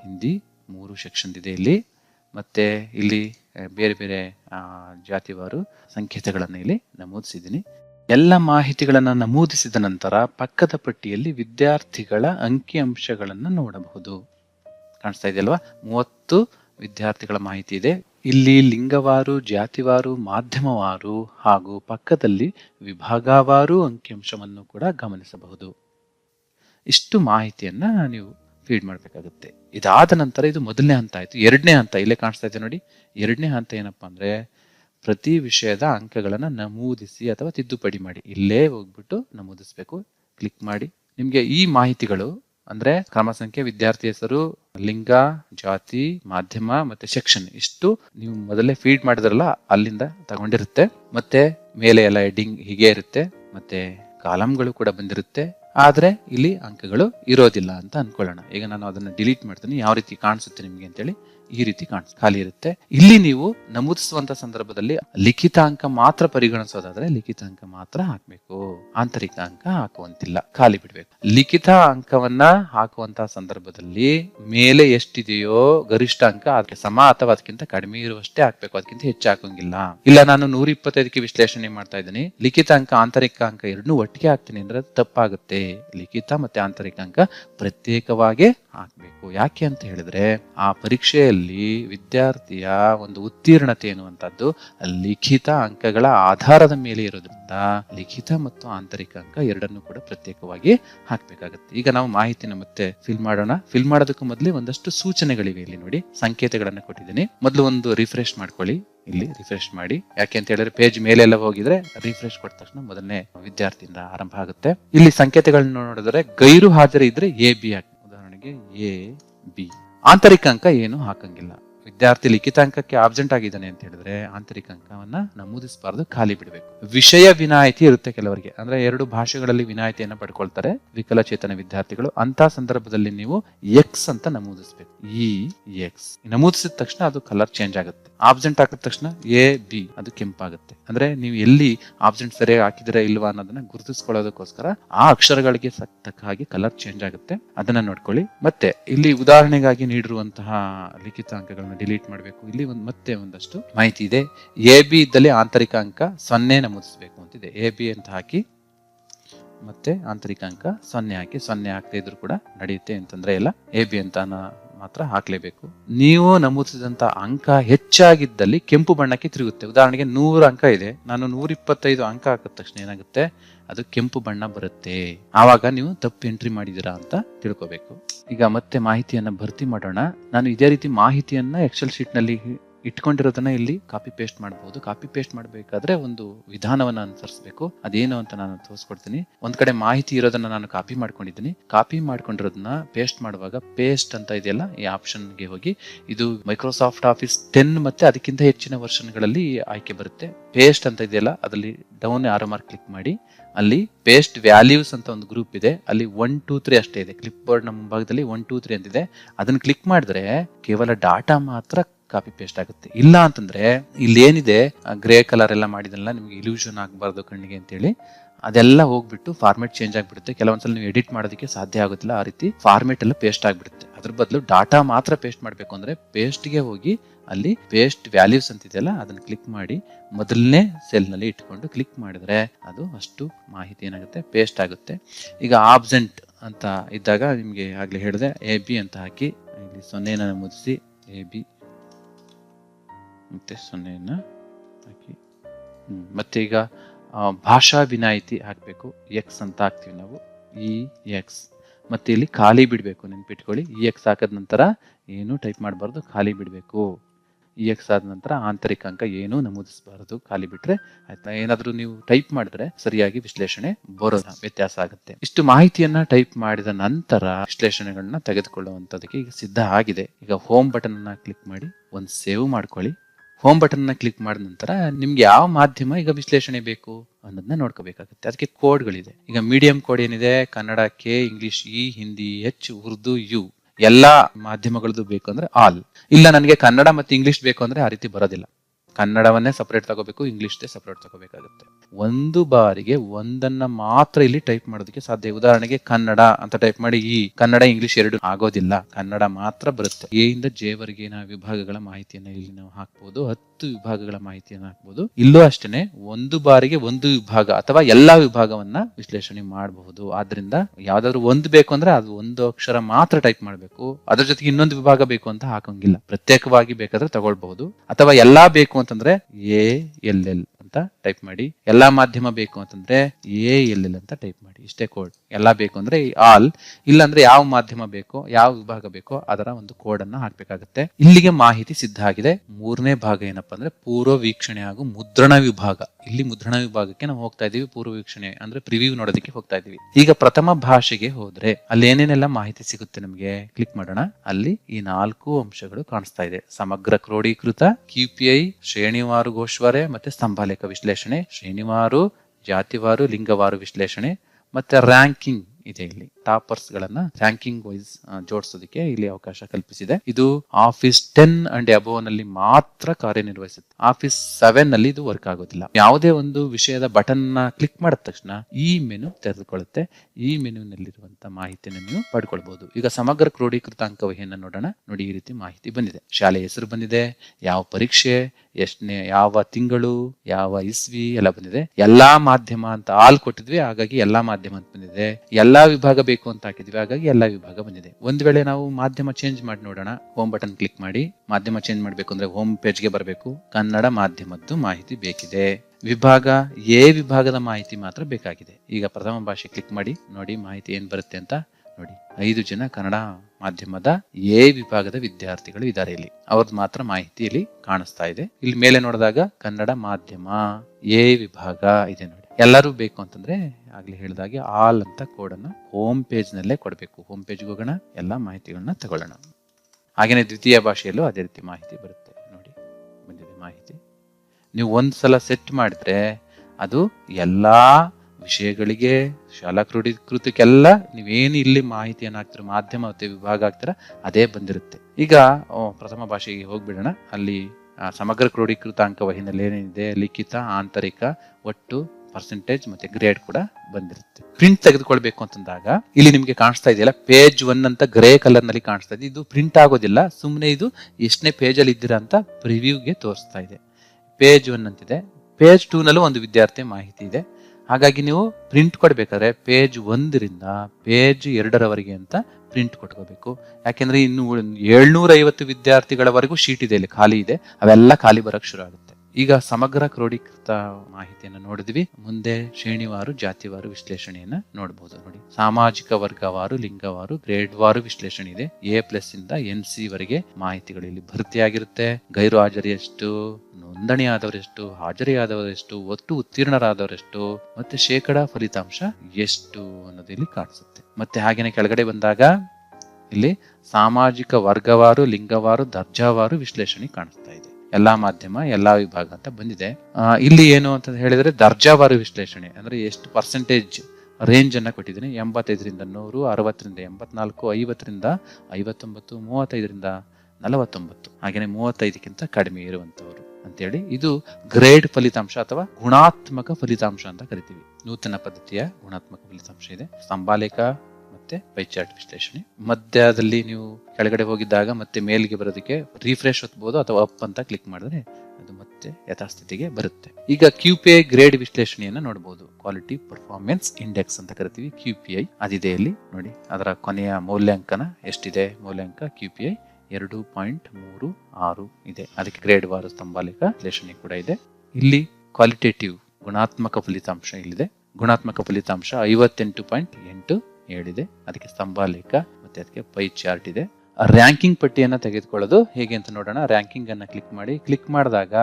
ಹಿಂದಿ ಮೂರು ಸೆಕ್ಷನ್ ಇದೆ ಇಲ್ಲಿ. ಮತ್ತೆ ಇಲ್ಲಿ ಬೇರೆ ಬೇರೆ ಜಾತಿವಾರು ಸಂಕೇತಗಳನ್ನು ಇಲ್ಲಿ ನಮೂದಿಸಿದ್ದೀನಿ. ಎಲ್ಲ ಮಾಹಿತಿಗಳನ್ನು ನಮೂದಿಸಿದ ನಂತರ ಪಕ್ಕದ ಪಟ್ಟಿಯಲ್ಲಿ ವಿದ್ಯಾರ್ಥಿಗಳ ಅಂಕಿಅಂಶಗಳನ್ನು ನೋಡಬಹುದು. ಕಾಣಿಸ್ತಾ ಇದೆಯಲ್ವಾ? ಮೂವತ್ತು ವಿದ್ಯಾರ್ಥಿಗಳ ಮಾಹಿತಿ ಇದೆ. ಇಲ್ಲಿ ಲಿಂಗವಾರು, ಜಾತಿವಾರು, ಮಾಧ್ಯಮವಾರು ಹಾಗೂ ಪಕ್ಕದಲ್ಲಿ ವಿಭಾಗವಾರು ಅಂಕಿಅಂಶವನ್ನು ಕೂಡ ಗಮನಿಸಬಹುದು. ಇಷ್ಟು ಮಾಹಿತಿಯನ್ನ ನೀವು ಫೀಡ್ ಮಾಡಬೇಕಾಗುತ್ತೆ. ಇದಾದ ನಂತರ ಇದು ಮೊದಲನೇ ಹಂತ ಆಯಿತು. ಎರಡನೇ ಹಂತ, ಇಲ್ಲೇ ಕಾಣಿಸ್ತಾ ಇದೆ ನೋಡಿ. ಎರಡನೇ ಹಂತ ಏನಪ್ಪಾ ಅಂದರೆ ಪ್ರತಿ ವಿಷಯದ ಅಂಕಗಳನ್ನು ನಮೂದಿಸಿ ಅಥವಾ ತಿದ್ದುಪಡಿ ಮಾಡಿ. ಇಲ್ಲೇ ಹೋಗ್ಬಿಟ್ಟು ನಮೂದಿಸ್ಬೇಕು. ಕ್ಲಿಕ್ ಮಾಡಿ. ನಿಮಗೆ ಈ ಮಾಹಿತಿಗಳು ಅಂದರೆ ಕ್ರಮ ಸಂಖ್ಯೆ ವಿದ್ಯಾರ್ಥಿ ಹೆಸರು, ಲಿಂಗ, ಜಾತಿ, ಮಾಧ್ಯಮ ಮತ್ತೆ ಸೆಕ್ಷನ್ ಇಷ್ಟು ನೀವು ಮೊದಲೇ ಫೀಡ್ ಮಾಡಿದ್ರಲ್ಲ ಅಲ್ಲಿಂದ ತಗೊಂಡಿರುತ್ತೆ. ಮತ್ತೆ ಮೇಲೆ ಎಲ್ಲ ಹೆಡ್ಡಿಂಗ್ ಹೀಗೆ ಇರುತ್ತೆ. ಮತ್ತೆ ಕಾಲಮ್ಗಳು ಕೂಡ ಬಂದಿರುತ್ತೆ. ಆದ್ರೆ ಇಲ್ಲಿ ಅಂಕಗಳು ಇರೋದಿಲ್ಲ ಅಂತ ಅನ್ಕೊಳ್ಳೋಣ. ಈಗ ನಾನು ಅದನ್ನ ಡಿಲೀಟ್ ಮಾಡ್ತೀನಿ. ಯಾವ ರೀತಿ ಕಾಣಿಸುತ್ತೆ ನಿಮಗೆ ಅಂತೇಳಿ. ಈ ರೀತಿ ಕಾಣಿಸ್, ಖಾಲಿ ಇರುತ್ತೆ. ಇಲ್ಲಿ ನೀವು ನಮೂದಿಸುವಂತ ಸಂದರ್ಭದಲ್ಲಿ ಲಿಖಿತ ಅಂಕ ಮಾತ್ರ ಪರಿಗಣಿಸೋದಾದ್ರೆ ಲಿಖಿತ ಅಂಕ ಮಾತ್ರ ಹಾಕ್ಬೇಕು. ಆಂತರಿಕ ಅಂಕ ಹಾಕುವಂತಿಲ್ಲ. ಖಾಲಿ ಬಿಡ್ಬೇಕು. ಲಿಖಿತ ಅಂಕವನ್ನ ಹಾಕುವಂತ ಸಂದರ್ಭದಲ್ಲಿ ಮೇಲೆ ಎಷ್ಟಿದೆಯೋ ಗರಿಷ್ಠ ಅಂಕ ಅದಕ್ಕೆ ಸಮ ಅಥವಾ ಅದಕ್ಕಿಂತ ಕಡಿಮೆ ಇರುವಷ್ಟೇ ಹಾಕ್ಬೇಕು. ಅದಕ್ಕಿಂತ ಹೆಚ್ಚು ಹಾಕೋಂಗಿಲ್ಲ ಇಲ್ಲ, ನಾನು ನೂರ ಇಪ್ಪತ್ತೈದಕ್ಕೆ ವಿಶ್ಲೇಷಣೆ ಮಾಡ್ತಾ ಇದ್ದೀನಿ. ಲಿಖಿತ ಅಂಕ, ಆಂತರಿಕ ಅಂಕ ಎರಡನ್ನೂ ಒಟ್ಟಿಗೆ ಹಾಕ್ತೀನಿ ಅಂದ್ರೆ ಅದು ತಪ್ಪಾಗುತ್ತೆ. ಲಿಖಿತ ಮತ್ತೆ ಆಂತರಿಕ ಅಂಕ ಪ್ರತ್ಯೇಕವಾಗಿ ಹಾಕ್ಬೇಕು. ಯಾಕೆ ಅಂತ ಹೇಳಿದ್ರೆ, ಆ ಪರೀಕ್ಷೆಯಲ್ಲಿ ವಿದ್ಯಾರ್ಥಿಯ ಒಂದು ಉತ್ತೀರ್ಣತೆ ಎನ್ನುವಂಥದ್ದು ಲಿಖಿತ ಅಂಕಗಳ ಆಧಾರದ ಮೇಲೆ ಇರೋದ್ರಿಂದ ಲಿಖಿತ ಮತ್ತು ಆಂತರಿಕ ಅಂಕ ಎರಡನ್ನೂ ಕೂಡ ಪ್ರತ್ಯೇಕವಾಗಿ ಹಾಕಬೇಕಾಗುತ್ತೆ. ಈಗ ನಾವು ಮಾಹಿತಿನ ಮತ್ತೆ ಫಿಲ್ ಮಾಡೋಣ. ಫಿಲ್ ಮಾಡೋದಕ್ಕೂ ಮೊದಲೇ ಒಂದಷ್ಟು ಸೂಚನೆಗಳಿವೆ ಇಲ್ಲಿ ನೋಡಿ. ಸಂಕೇತಗಳನ್ನ ಕೊಟ್ಟಿದ್ದೀನಿ. ಮೊದಲು ಒಂದು ರಿಫ್ರೆಶ್ ಮಾಡ್ಕೊಳ್ಳಿ. ಇಲ್ಲಿ ರಿಫ್ರೆಶ್ ಮಾಡಿ. ಯಾಕೆ ಅಂತ ಹೇಳಿದ್ರೆ ಪೇಜ್ ಮೇಲೆಲ್ಲ ಹೋಗಿದ್ರೆ ರಿಫ್ರೆಶ್ ಕೊಟ್ಟ ತಕ್ಷಣ ಮೊದಲನೇ ವಿದ್ಯಾರ್ಥಿಯಿಂದ ಆರಂಭ ಆಗುತ್ತೆ. ಇಲ್ಲಿ ಸಂಕೇತಗಳನ್ನ ನೋಡಿದ್ರೆ ಗೈರು ಹಾಜರಿ ಇದ್ರೆ ಎ ಬಿ ಹಾಕಿ ಉದಾಹರಣೆಗೆ ಎ, ಬಿ. ಆಂತರಿಕ ಅಂಕ ಏನು ಹಾಕಂಗಿಲ್ಲ. ವಿದ್ಯಾರ್ಥಿ ಲಿಖಿತ ಅಂಕಕ್ಕೆ ಆಬ್ಸೆಂಟ್ ಆಗಿದ್ದಾನೆ ಅಂತ ಹೇಳಿದ್ರೆ ಆಂತರಿಕ ಅಂಕವನ್ನ ನಮೂದಿಸಬಾರ್ದು ಖಾಲಿ ಬಿಡಬೇಕು. ವಿಷಯ ವಿನಾಯಿತಿ ಇರುತ್ತೆ ಕೆಲವರಿಗೆ. ಅಂದ್ರೆ ಎರಡು ಭಾಷೆಗಳಲ್ಲಿ ವಿನಾಯಿತಿಯನ್ನು ಪಡ್ಕೊಳ್ತಾರೆ ವಿಕಲಚೇತನ ವಿದ್ಯಾರ್ಥಿಗಳು. ಅಂತ ಸಂದರ್ಭದಲ್ಲಿ ನೀವು ಎಕ್ಸ್ ಅಂತ ನಮೂದಿಸಬೇಕು. ಇ ಎಕ್ಸ್ ನಮೂದಿಸಿದ ತಕ್ಷಣ ಅದು ಕಲರ್ ಚೇಂಜ್ ಆಗುತ್ತೆ. ಆಬ್ಸೆಂಟ್ ಹಾಕಿದ ತಕ್ಷಣ ಎ ಬಿ ಅದು ಕೆಂಪಾಗುತ್ತೆ. ಅಂದ್ರೆ ನೀವು ಎಲ್ಲಿ ಆಬ್ಸೆಂಟ್ ಸರಿಯಾಗಿ ಹಾಕಿದ್ರೆ ಇಲ್ವಾ ಅನ್ನೋದನ್ನ ಗುರುತಿಸ್ಕೊಳ್ಳೋದಕ್ಕೋಸ್ಕರ ಆ ಅಕ್ಷರಗಳಿಗೆ ತಕ್ಕ ಹಾಗೆ ಕಲರ್ ಚೇಂಜ್ ಆಗುತ್ತೆ. ಅದನ್ನ ನೋಡ್ಕೊಳ್ಳಿ. ಮತ್ತೆ ಇಲ್ಲಿ ಉದಾಹರಣೆಗಾಗಿ ನೀಡಿರುವಂತಹ ಲಿಖಿತ ಅಂಕಗಳನ್ನ ಡಿಲೀಟ್ ಮಾಡಬೇಕು. ಇಲ್ಲಿ ಒಂದು ಮತ್ತೆ ಒಂದಷ್ಟು ಮಾಹಿತಿ ಇದೆ. ಎ ಬಿ ಇದ್ದಲ್ಲಿ ಆಂತರಿಕ ಅಂಕ ಸೊನ್ನೆ ನಮೂದಿಸಬೇಕು ಅಂತಿದೆ. ಎ ಬಿ ಅಂತ ಹಾಕಿ ಮತ್ತೆ ಆಂತರಿಕ ಅಂಕ ಸೊನ್ನೆ ಹಾಕಿ, ಸೊನ್ನೆ ಹಾಕದೇ ಇದ್ರು ಕೂಡ ನಡೆಯುತ್ತೆ ಅಂತಂದ್ರೆ ಇಲ್ಲ. ಎ ಬಿ ಅಂತ ಮಾತ್ರ ಹಾಕಲೇಬೇಕು. ನೀವು ನಮೂದಿಸಿದಂತ ಅಂಕ ಹೆಚ್ಚಾಗಿದ್ದಲ್ಲಿ ಕೆಂಪು ಬಣ್ಣಕ್ಕೆ ತಿರುಗುತ್ತೆ. ಉದಾಹರಣೆಗೆ ನೂರು ಅಂಕ ಇದೆ. ನಾನು ನೂರ ಇಪ್ಪತ್ತೈದು ಅಂಕ ಹಾಕಿದ ತಕ್ಷಣ ಏನಾಗುತ್ತೆ? ಅದು ಕೆಂಪು ಬಣ್ಣ ಬರುತ್ತೆ. ಆವಾಗ ನೀವು ತಪ್ಪು ಎಂಟ್ರಿ ಮಾಡಿದೀರಾ ಅಂತ ತಿಳ್ಕೋಬೇಕು. ಈಗ ಮತ್ತೆ ಮಾಹಿತಿಯನ್ನ ಭರ್ತಿ ಮಾಡೋಣ. ನಾನು ಇದೇ ರೀತಿ ಮಾಹಿತಿಯನ್ನ ಎಕ್ಸೆಲ್ ಶೀಟ್ನಲ್ಲಿ ಇಟ್ಕೊಂಡಿರೋದನ್ನ ಇಲ್ಲಿ ಕಾಪಿ ಪೇಸ್ಟ್ ಮಾಡಬಹುದು ಕಾಪಿ ಪೇಸ್ಟ್ ಮಾಡಬೇಕಾದ್ರೆ ಒಂದು ವಿಧಾನವನ್ನ ಅನುಸರಿಸಬೇಕು. ಅದೇನು ಅಂತ ನಾನು ತೋರಿಸ್ಕೊಡ್ತೀನಿ. ಒಂದ್ ಕಡೆ ಮಾಹಿತಿ ಇರೋದನ್ನ ನಾನು ಕಾಪಿ ಮಾಡ್ಕೊಂಡಿದ್ದೀನಿ. ಕಾಪಿ ಮಾಡ್ಕೊಂಡಿರೋದನ್ನ ಪೇಸ್ಟ್ ಮಾಡುವಾಗ ಪೇಸ್ಟ್ ಅಂತ ಇದೆಯಲ್ಲ, ಈ ಆಪ್ಷನ್ಗೆ ಹೋಗಿ ಇದು ಮೈಕ್ರೋಸಾಫ್ಟ್ ಆಫೀಸ್ ಟೆನ್ ಮತ್ತೆ ಅದಕ್ಕಿಂತ ಹೆಚ್ಚಿನ ವರ್ಷನ್ಗಳಲ್ಲಿ ಆಯ್ಕೆ ಬರುತ್ತೆ. ಪೇಸ್ಟ್ ಅಂತ ಇದೆಯಲ್ಲ, ಅದರಲ್ಲಿ ಡೌನ್ ಆರೋ ಮಾರ್ಕ್ ಕ್ಲಿಕ್ ಮಾಡಿ, ಅಲ್ಲಿ ಪೇಸ್ಟ್ ವ್ಯಾಲ್ಯೂಸ್ ಅಂತ ಒಂದು ಗ್ರೂಪ್ ಇದೆ. ಅಲ್ಲಿ ಒನ್ ಟೂ ತ್ರೀ ಅಷ್ಟೇ ಇದೆ. ಕ್ಲಿಪ್ ಬೋರ್ಡ್ ನಮ್ಮ ಭಾಗದಲ್ಲಿ ಒನ್ ಟೂ ತ್ರೀ ಅಂತಿದೆ. ಅದನ್ನ ಕ್ಲಿಕ್ ಮಾಡಿದ್ರೆ ಕೇವಲ ಡಾಟಾ ಮಾತ್ರ ಕಾಪಿ ಪೇಸ್ಟ್ ಆಗುತ್ತೆ. ಇಲ್ಲ ಅಂತಂದ್ರೆ ಇಲ್ಲಿ ಏನಿದೆ ಗ್ರೇ ಕಲರ್ ಎಲ್ಲ ಮಾಡಿದಲ್ಲ ನಿಮ್ಗೆ ಇಲ್ಯೂಷನ್ ಆಗಬಾರ್ದು ಕಣ್ಣಿಗೆ ಅಂತೇಳಿ. ಅದೆಲ್ಲ ಹೋಗ್ಬಿಟ್ಟು ಫಾರ್ಮೆಟ್ ಚೇಂಜ್ ಆಗಿಬಿಡುತ್ತೆ. ಕೆಲವೊಂದ್ಸಲ ನೀವು ಎಡಿಟ್ ಮಾಡೋದಕ್ಕೆ ಸಾಧ್ಯ ಆಗುತ್ತಿಲ್ಲ ಆ ರೀತಿ. ಫಾರ್ಮೆಟ್ ಎಲ್ಲ ಪೇಸ್ಟ್ ಆಗಿಬಿಡುತ್ತೆ. ಅದ್ರ ಬದಲು ಡಾಟಾ ಮಾತ್ರ ಪೇಸ್ಟ್ ಮಾಡಬೇಕು ಅಂದ್ರೆ ಪೇಸ್ಟ್ಗೆ ಹೋಗಿ ಅಲ್ಲಿ ಪೇಸ್ಟ್ ವ್ಯಾಲ್ಯೂಸ್ ಅಂತಿದೆಯಲ್ಲ, ಅದನ್ನ ಕ್ಲಿಕ್ ಮಾಡಿ, ಮೊದಲನೇ ಸೆಲ್ನಲ್ಲಿ ಇಟ್ಕೊಂಡು ಕ್ಲಿಕ್ ಮಾಡಿದ್ರೆ ಅದು ಅಷ್ಟು ಮಾಹಿತಿ ಏನಾಗುತ್ತೆ? ಪೇಸ್ಟ್ ಆಗುತ್ತೆ. ಈಗ ಆಬ್ಸೆಂಟ್ ಅಂತ ಇದ್ದಾಗ ನಿಮಗೆ ಆಗ್ಲೇ ಹೇಳಿದೆ ಎ ಬಿ ಅಂತ ಹಾಕಿ, ಇಲ್ಲಿ ಸೊನ್ನೆನ ನಮೂದಿಸಿ ಎ ಬಿ ಮತ್ತೆ ಸೊನ್ನೆಯನ್ನ ಹಾಕಿ ಹ್ಮ್. ಮತ್ತೆ ಈಗ ಭಾಷಾ ವಿನಾಯಿತಿ ಹಾಕಬೇಕು. ಎಕ್ಸ್ ಅಂತ ಹಾಕ್ತೀವಿ ನಾವು. ಇ ಎಕ್ಸ್ ಮತ್ತೆ ಇಲ್ಲಿ ಖಾಲಿ ಬಿಡಬೇಕು ನೆನ್ಪಿಟ್ಕೊಳ್ಳಿ. ಇ ಎಕ್ಸ್ ಹಾಕಿದ ನಂತರ ಏನು ಟೈಪ್ ಮಾಡಬಾರ್ದು ಖಾಲಿ ಬಿಡಬೇಕು. ಇ ಎಕ್ಸ್ ಆದ ನಂತರ ಆಂತರಿಕ ಅಂಕ ಏನೂ ನಮೂದಿಸಬಾರದು ಖಾಲಿ ಬಿಟ್ರೆ ಆಯ್ತಾ? ಏನಾದರೂ ನೀವು ಟೈಪ್ ಮಾಡಿದ್ರೆ ಸರಿಯಾಗಿ ವಿಶ್ಲೇಷಣೆ ಬರೋದ ವ್ಯತ್ಯಾಸ ಆಗುತ್ತೆ. ಇಷ್ಟು ಮಾಹಿತಿಯನ್ನ ಟೈಪ್ ಮಾಡಿದ ನಂತರ ವಿಶ್ಲೇಷಣೆಗಳನ್ನ ತೆಗೆದುಕೊಳ್ಳುವಂಥದ್ದಕ್ಕೆ ಈಗ ಸಿದ್ಧ ಆಗಿದೆ. ಈಗ ಹೋಮ್ ಬಟನ್ ಅನ್ನ ಕ್ಲಿಕ್ ಮಾಡಿ ಒಂದು ಸೇವ್ ಮಾಡ್ಕೊಳ್ಳಿ. ಹೋಮ್ ಬಟನ್ನ ಕ್ಲಿಕ್ ಮಾಡಿದ ನಂತರ ನಿಮ್ಗೆ ಯಾವ ಮಾಧ್ಯಮ ಈಗ ವಿಶ್ಲೇಷಣೆ ಬೇಕು ಅನ್ನೋದನ್ನ ನೋಡ್ಕೋಬೇಕಾಗುತ್ತೆ. ಅದಕ್ಕೆ ಕೋಡ್ಗಳಿದೆ ಈಗ ಮೀಡಿಯಂ ಕೋಡ್ ಏನಿದೆ? Kannada K English E Hindi H Urdu U ಎಲ್ಲಾ ಮಾಧ್ಯಮಗಳದ್ದು ಬೇಕು ಅಂದ್ರೆ ಆಲ್ ಇಲ್ಲ, ನನಗೆ ಕನ್ನಡ ಮತ್ತೆ ಇಂಗ್ಲಿಷ್ ಬೇಕು ಅಂದ್ರೆ ಆ ರೀತಿ ಬರೋದಿಲ್ಲ. ಕನ್ನಡವನ್ನೇ ಸಪರೇಟ್ ತಗೋಬೇಕು ಇಂಗ್ಲಿಷ್ ಸಪರೇಟ್ ತಗೋಬೇಕಾಗುತ್ತೆ. ಒಂದು ಬಾರಿಗೆ ಒಂದನ್ನ ಮಾತ್ರ ಇಲ್ಲಿ ಟೈಪ್ ಮಾಡೋದಕ್ಕೆ ಸಾಧ್ಯ. ಉದಾಹರಣೆಗೆ ಕನ್ನಡ ಅಂತ ಟೈಪ್ ಮಾಡಿ, ಈ ಕನ್ನಡ, ಇಂಗ್ಲಿಷ್ ಎರಡು ಆಗೋದಿಲ್ಲ. ಕನ್ನಡ ಮಾತ್ರ ಬರುತ್ತೆ. ಎ ಇಂದ ಜೆ ವರೆಗೆ ನಾವು ವಿಭಾಗಗಳ ಮಾಹಿತಿಯನ್ನ ಇಲ್ಲಿ ನಾವು ಹಾಕ್ಬೋದು. ಹತ್ತು ವಿಭಾಗಗಳ ಮಾಹಿತಿಯನ್ನು ಹಾಕ್ಬೋದು. ಇಲ್ಲೂ ಅಷ್ಟೇನೆ, ಒಂದು ಬಾರಿಗೆ ಒಂದು ವಿಭಾಗ ಅಥವಾ ಎಲ್ಲಾ ವಿಭಾಗವನ್ನ ವಿಶ್ಲೇಷಣೆ ಮಾಡಬಹುದು. ಆದ್ರಿಂದ ಯಾವ್ದಾದ್ರು ಒಂದು ಬೇಕು ಅಂದ್ರೆ ಅದು ಒಂದು ಅಕ್ಷರ ಮಾತ್ರ ಟೈಪ್ ಮಾಡಬೇಕು. ಅದ್ರ ಜೊತೆಗೆ ಇನ್ನೊಂದು ವಿಭಾಗ ಬೇಕು ಅಂತ ಹಾಕಂಗಿಲ್ಲ. ಪ್ರತ್ಯೇಕವಾಗಿ ಬೇಕಾದ್ರೆ ತಗೊಳ್ಬಹುದು. ಅಥವಾ ಎಲ್ಲಾ ಬೇಕು ಅಂತಂದ್ರೆ ಎ, ಎಲ್ ಎಲ್. ಅಂತ ಟೈಪ್ ಮಾಡಿ. ಎಲ್ಲಾ ಮಾಧ್ಯಮ ಬೇಕು ಅಂತಂದ್ರೆ ಎ ಎಲ್ ಅಂತ ಟೈಪ್ ಮಾಡಿ. ಇಷ್ಟೇ ಕೋಡ್ ಎಲ್ಲಾ ಬೇಕು ಅಂದ್ರೆ ಆಲ್ ಇಲ್ಲಾಂದ್ರೆ ಯಾವ ಮಾಧ್ಯಮ ಬೇಕೋ, ಯಾವ ವಿಭಾಗ ಬೇಕೋ ಅದರ ಒಂದು ಕೋಡ್ ಅನ್ನ ಹಾಕ್ಬೇಕಾಗುತ್ತೆ. ಇಲ್ಲಿಗೆ ಮಾಹಿತಿ ಸಿದ್ಧ ಆಗಿದೆ. ಮೂರನೇ ಭಾಗ ಏನಪ್ಪಾ ಅಂದ್ರೆ ಪೂರ್ವ ವೀಕ್ಷಣೆ ಹಾಗೂ ಮುದ್ರಣ ವಿಭಾಗ. ಇಲ್ಲಿ ಮುದ್ರಣ ವಿಭಾಗಕ್ಕೆ ನಾವು ಹೋಗ್ತಾ ಇದೀವಿ ಪೂರ್ವ ವೀಕ್ಷಣೆ ಅಂದ್ರೆ ಪ್ರಿವ್ಯೂ ನೋಡೋದಕ್ಕೆ ಹೋಗ್ತಾ ಇದೀವಿ ಈಗ ಪ್ರಥಮ ಭಾಷೆಗೆ ಹೋದ್ರೆ ಅಲ್ಲಿ ಏನೇನೆಲ್ಲ ಮಾಹಿತಿ ಸಿಗುತ್ತೆ ನಮಗೆ? ಕ್ಲಿಕ್ ಮಾಡೋಣ. ಅಲ್ಲಿ ಈ ನಾಲ್ಕು ಅಂಶಗಳು ಕಾಣಿಸ್ತಾ ಇದೆ. ಸಮಗ್ರ ಕ್ರೋಢೀಕೃತ ಕ್ಯೂಪಿಐ ಶ್ರೇಣಿವಾರು ಘೋಷ್ವರೆ ಮತ್ತೆ ಸ್ತಂಭಾಲೇಖ. ವಿಶ್ಲೇಷಣೆ ಶ್ರೇಣಿವಾರು ಜಾತಿವಾರು ಲಿಂಗವಾರು ವಿಶ್ಲೇಷಣೆ ಮತ್ತು ರ್ಯಾಂಕಿಂಗ್ ಇದೆ ಇಲ್ಲಿ. ಟಾಪರ್ಸ್ ಗಳನ್ನ ರ್ಯಾಂಕಿಂಗ್ ವೈಸ್ ಜೋಡಿಸೋದಕ್ಕೆ ಇಲ್ಲಿ ಅವಕಾಶ ಕಲ್ಪಿಸಿದೆ. ಇದು ಆಫೀಸ್ ಟೆನ್ ಅಂಡ್ ಅಬೋವ್ನಲ್ಲಿ ಮಾತ್ರ ಕಾರ್ಯನಿರ್ವಹಿಸುತ್ತೆ. ಆಫೀಸ್ ಸೆವೆನ್ನಲ್ಲಿ ಇದು ವರ್ಕ್ ಆಗೋದಿಲ್ಲ. ಯಾವುದೇ ಒಂದು ವಿಷಯದ ಬಟನ್ನ ಕ್ಲಿಕ್ ಮಾಡಿದ ತಕ್ಷಣ ಈ ಮೆನು ತೆರೆದುಕೊಳ್ಳುತ್ತೆ. ಈ ಮೆನುವಿನಲ್ಲಿರುವಂತ ಮಾಹಿತಿಯನ್ನು ನೀವು ಪಡ್ಕೊಳ್ಬಹುದು ಈಗ ಸಮಗ್ರ ಕ್ರೋಢೀಕೃತ ಅಂಕವಹಿಯನ್ನ ನೋಡೋಣ. ನೋಡಿ ಈ ರೀತಿ ಮಾಹಿತಿ ಬಂದಿದೆ. ಶಾಲೆ ಹೆಸರು ಬಂದಿದೆ, ಯಾವ ಪರೀಕ್ಷೆ, ಎಷ್ಟನೇ, ಯಾವ ತಿಂಗಳು, ಯಾವ ಇಸ್ವಿ ಎಲ್ಲ ಬಂದಿದೆ. ಎಲ್ಲಾ ಮಾಧ್ಯಮ ಅಂತ ಆಲ್ ಕೊಟ್ಟಿದ್ವಿ, ಹಾಗಾಗಿ ಎಲ್ಲಾ ಮಾಧ್ಯಮ ಅಂತ ಬಂದಿದೆ. ವಿಭಾಗ ಬೇಕು ಅಂತ ಹಾಕಿದ್ವಿ. ಹಾಗಾಗಿ ಎಲ್ಲ ವಿಭಾಗ ಬಂದಿದೆ. ಒಂದ್ ವೇಳೆ ನಾವು ಮಾಧ್ಯಮ ಚೇಂಜ್ ಮಾಡಿ ನೋಡೋಣ ಹೋಮ್ ಬಟನ್ ಕ್ಲಿಕ್ ಮಾಡಿ, ಮಾಧ್ಯಮ ಚೇಂಜ್ ಮಾಡಬೇಕು ಅಂದ್ರೆ ಹೋಮ್ ಪೇಜ್ಗೆ ಬರಬೇಕು. ಕನ್ನಡ ಮಾಧ್ಯಮದ್ದು ಮಾಹಿತಿ ಬೇಕಿದೆ. ವಿಭಾಗ ಎ ವಿಭಾಗದ ಮಾಹಿತಿ ಮಾತ್ರ ಬೇಕಾಗಿದೆ. ಈಗ ಪ್ರಥಮ ಭಾಷೆ ಕ್ಲಿಕ್ ಮಾಡಿ, ನೋಡಿ ಮಾಹಿತಿ ಏನ್ ಬರುತ್ತೆ ಅಂತ ನೋಡಿ. ಐದು ಜನ ಕನ್ನಡ ಮಾಧ್ಯಮದ ಎ ವಿಭಾಗದ ವಿದ್ಯಾರ್ಥಿಗಳು ಇದ್ದಾರೆ ಇಲ್ಲಿ. ಅವ್ರದ್ದು ಮಾತ್ರ ಮಾಹಿತಿ ಇಲ್ಲಿ ಕಾಣಿಸ್ತಾ ಇದೆ. ಇಲ್ಲಿ ಮೇಲೆ ನೋಡಿದಾಗ ಕನ್ನಡ ಮಾಧ್ಯಮ ಎ ವಿಭಾಗ ಇದೆ ನೋಡಿ. ಎಲ್ಲರೂ ಬೇಕು ಅಂತಂದ್ರೆ ಆಗ್ಲಿ ಹೇಳಿದಾಗೆ ಆಲ್ ಅಂತ ಕೋಡನ್ನು ಹೋಮ್ ಪೇಜ್ನಲ್ಲೇ ಕೊಡಬೇಕು. ಹೋಮ್ ಪೇಜ್ಗೆ ಹೋಗೋಣ, ಎಲ್ಲಾ ಮಾಹಿತಿಗಳನ್ನ ತಗೊಳ್ಳೋಣ. ಹಾಗೆಯೇ ದ್ವಿತೀಯ ಭಾಷೆಯಲ್ಲೂ ಅದೇ ರೀತಿ ಮಾಹಿತಿ ಬರುತ್ತೆ. ನೋಡಿ, ಬಂದಿದೆ ಮಾಹಿತಿ. ನೀವು ಒಂದ್ಸಲ ಸೆಟ್ ಮಾಡಿದ್ರೆ ಅದು ಎಲ್ಲಾ ವಿಷಯಗಳಿಗೆ ಶಾಲಾ ಕ್ರೋಢೀಕೃತಕ್ಕೆಲ್ಲ ನೀವೇನು ಇಲ್ಲಿ ಮಾಹಿತಿಯನ್ನು ಹಾಕ್ತೀರ, ಮಾಧ್ಯಮ ಮತ್ತು ವಿಭಾಗ ಹಾಕ್ತೀರ, ಅದೇ ಬಂದಿರುತ್ತೆ. ಈಗ ಪ್ರಥಮ ಭಾಷೆಗೆ ಹೋಗ್ಬಿಡೋಣ. ಅಲ್ಲಿ ಸಮಗ್ರ ಕ್ರೋಢೀಕೃತ ಅಂಕವಹಿನಲ್ಲಿ ಏನೇನಿದೆ? ಲಿಖಿತ, ಆಂತರಿಕ, ಒಟ್ಟು ಪರ್ಸೆಂಟೇಜ್ ಮತ್ತೆ ಗ್ರೇಡ್ ಕೂಡ ಬಂದಿರುತ್ತೆ. ಪ್ರಿಂಟ್ ತೆಗೆದುಕೊಳ್ಬೇಕು ಅಂತಂದಾಗ, ಇಲ್ಲಿ ನಿಮಗೆ ಕಾಣಿಸ್ತಾ ಇದೆಯಲ್ಲ ಪೇಜ್ ಒನ್ ಅಂತ ಗ್ರೇ ಕಲರ್ನಲ್ಲಿ ಕಾಣಿಸ್ತಾ ಇದೆ. ಇದು ಪ್ರಿಂಟ್ ಆಗೋದಿಲ್ಲ ಸುಮ್ಮನೆ ಇದು ಎಷ್ಟನೇ ಪೇಜ್ ಅಲ್ಲಿ ಇದ್ದೀರಾ ಅಂತ ಪ್ರಿವ್ಯೂಗೆ ತೋರಿಸ್ತಾ ಇದೆ. ಪೇಜ್ ಒನ್ ಅಂತಿದೆ. ಪೇಜ್ ಟೂ ನಲ್ಲೂ ಒಂದು ವಿದ್ಯಾರ್ಥಿ ಮಾಹಿತಿ ಇದೆ. ಹಾಗಾಗಿ ನೀವು ಪ್ರಿಂಟ್ ಕೊಡ್ಬೇಕಾದ್ರೆ ಪೇಜ್ ಒಂದರಿಂದ ಪೇಜ್ ಎರಡರವರೆಗೆ ಅಂತ ಪ್ರಿಂಟ್ ಕೊಟ್ಕೋಬೇಕು. ಯಾಕೆಂದ್ರೆ ಇನ್ನು ಏಳ್ನೂರ ಐವತ್ತು ವಿದ್ಯಾರ್ಥಿಗಳವರೆಗೂ ಶೀಟ್ ಇದೆ, ಇಲ್ಲಿ ಖಾಲಿ ಇದೆ. ಅವೆಲ್ಲ ಖಾಲಿ ಬರಕ್ ಶುರು ಆಗುತ್ತೆ. ಈಗ ಸಮಗ್ರ ಕ್ರೋಢೀಕೃತ ಮಾಹಿತಿಯನ್ನು ನೋಡಿದ್ವಿ. ಮುಂದೆ ಶ್ರೇಣಿವಾರು, ಜಾತಿವಾರು ವಿಶ್ಲೇಷಣೆಯನ್ನ ನೋಡಬಹುದು ನೋಡಿ. ಸಾಮಾಜಿಕ ವರ್ಗವಾರು, ಲಿಂಗವಾರು ಗ್ರೇಡ್ ವಾರು ವಿಶ್ಲೇಷಣೆ ಇದೆ. ಎ ಪ್ಲಸ್ ಇಂದ ಎನ್ ಸಿ ವರೆಗೆ ಮಾಹಿತಿಗಳು ಇಲ್ಲಿ ಭರ್ತಿಯಾಗಿರುತ್ತೆ. ಗೈರು ಹಾಜರಿ ಎಷ್ಟು ನೋಂದಣಿ ಆದವರೆಷ್ಟು ಹಾಜರಿ ಆದವರೆಷ್ಟು ಒಟ್ಟು ಉತ್ತೀರ್ಣರಾದವರೆಷ್ಟು, ಮತ್ತೆ ಶೇಕಡ ಫಲಿತಾಂಶ ಎಷ್ಟು ಅನ್ನೋದು ಇಲ್ಲಿ ಕಾಣಿಸುತ್ತೆ. ಮತ್ತೆ ಹಾಗೇನೆ ಕೆಳಗಡೆ ಬಂದಾಗ ಇಲ್ಲಿ ಸಾಮಾಜಿಕ ವರ್ಗವಾರು, ಲಿಂಗವಾರು, ದರ್ಜಾವಾರು ವಿಶ್ಲೇಷಣೆ ಕಾಣಿಸ್ತಾ ಇದೆ. ಎಲ್ಲಾ ಮಾಧ್ಯಮ, ಎಲ್ಲಾ ವಿಭಾಗ ಅಂತ ಬಂದಿದೆ. ಇಲ್ಲಿ ಏನು ಅಂತ ಹೇಳಿದ್ರೆ ದರ್ಜಾವಾರು ವಿಶ್ಲೇಷಣೆ, ಅಂದ್ರೆ ಎಷ್ಟು ಪರ್ಸೆಂಟೇಜ್ ರೇಂಜ್ ಅನ್ನ ಕೊಟ್ಟಿದ್ದೀನಿ. ಎಂಬತ್ತೈದರಿಂದ ನೂರು, ಅರವತ್ತರಿಂದ ಎಂಬತ್ನಾಲ್ಕು, ಐವತ್ತರಿಂದ ಐವತ್ತೊಂಬತ್ತು, ಮೂವತ್ತೈದರಿಂದ ನಲವತ್ತೊಂಬತ್ತು, ಹಾಗೇನೆ ಮೂವತ್ತೈದಕ್ಕಿಂತ ಕಡಿಮೆ ಇರುವಂತವರು ಅಂತೇಳಿ. ಇದು ಗ್ರೇಡ್ ಫಲಿತಾಂಶ ಅಥವಾ ಗುಣಾತ್ಮಕ ಫಲಿತಾಂಶ ಅಂತ ಕರಿತೀವಿ. ನೂತನ ಪದ್ಧತಿಯ ಗುಣಾತ್ಮಕ ಫಲಿತಾಂಶ ಇದೆ. ಸ್ತಂಭಾಲೇಖ ಮತ್ತೆ ಪೈಚಾರ್ಟ್ ವಿಶ್ಲೇಷಣೆ. ಮಧ್ಯದಲ್ಲಿ ನೀವು ಕೆಳಗಡೆ ಹೋಗಿದ್ದಾಗ ಮತ್ತೆ ಮೇಲ್ಗೆ ಬರೋದಕ್ಕೆ ರಿಫ್ರೆಶ್ ಒತ್ಬಹುದು ಅಥವಾ ಅಪ್ ಅಂತ ಕ್ಲಿಕ್ ಮಾಡಿದ್ರೆ ಅದು ಮತ್ತೆ ಯಥಾಸ್ಥಿತಿಗೆ ಬರುತ್ತೆ. ಈಗ ಕ್ಯೂ ಪಿ ಐ ಗ್ರೇಡ್ ವಿಶ್ಲೇಷಣೆಯನ್ನ ನೋಡಬಹುದು ಕ್ವಾಲಿಟಿ ಪರ್ಫಾರ್ಮೆನ್ಸ್ ಇಂಡೆಕ್ಸ್ ಅಂತ ಕರಿತೀವಿ. ಕ್ಯೂ ಪಿ ಐ ಅದಿದೆ ಇಲ್ಲಿ. ನೋಡಿ, ಅದರ ಕೊನೆಯ ಮೌಲ್ಯಾಂಕನ ಎಷ್ಟಿದೆ? ಮೌಲ್ಯಾಂಕ ಕ್ಯೂ ಪಿ ಐ ಎರಡು ಪಾಯಿಂಟ್ ಮೂರು ಆರು ಇದೆ. ಅದಕ್ಕೆ ಗ್ರೇಡ್ ವಾರ ಸ್ತಂಭಾಲಿಕ ವಿಶ್ಲೇಷಣೆ ಕೂಡ ಇದೆ. ಇಲ್ಲಿ ಕ್ವಾಲಿಟೇಟಿವ್ ಗುಣಾತ್ಮಕ ಫಲಿತಾಂಶ ಇಲ್ಲಿದೆ. ಗುಣಾತ್ಮಕ ಫಲಿತಾಂಶ ಐವತ್ತೆಂಟು ಪಾಯಿಂಟ್ ಎಂಟು ಏಳಿದೆ ಅದಕ್ಕೆ ಸ್ತಂಭಾಲೇಖ ಮತ್ತೆ ಅದಕ್ಕೆ ಪೈ ಚಾರ್ಟ್ ಇದೆ. ರ್ಯಾಂಕಿಂಗ್ ಪಟ್ಟಿಯನ್ನು ತೆಗೆದುಕೊಳ್ಳೋದು ಹೇಗೆ ಅಂತ ನೋಡೋಣ. ರ್ಯಾಂಕಿಂಗ್ ಅನ್ನ ಕ್ಲಿಕ್ ಮಾಡಿ. ಕ್ಲಿಕ್ ಮಾಡಿದಾಗ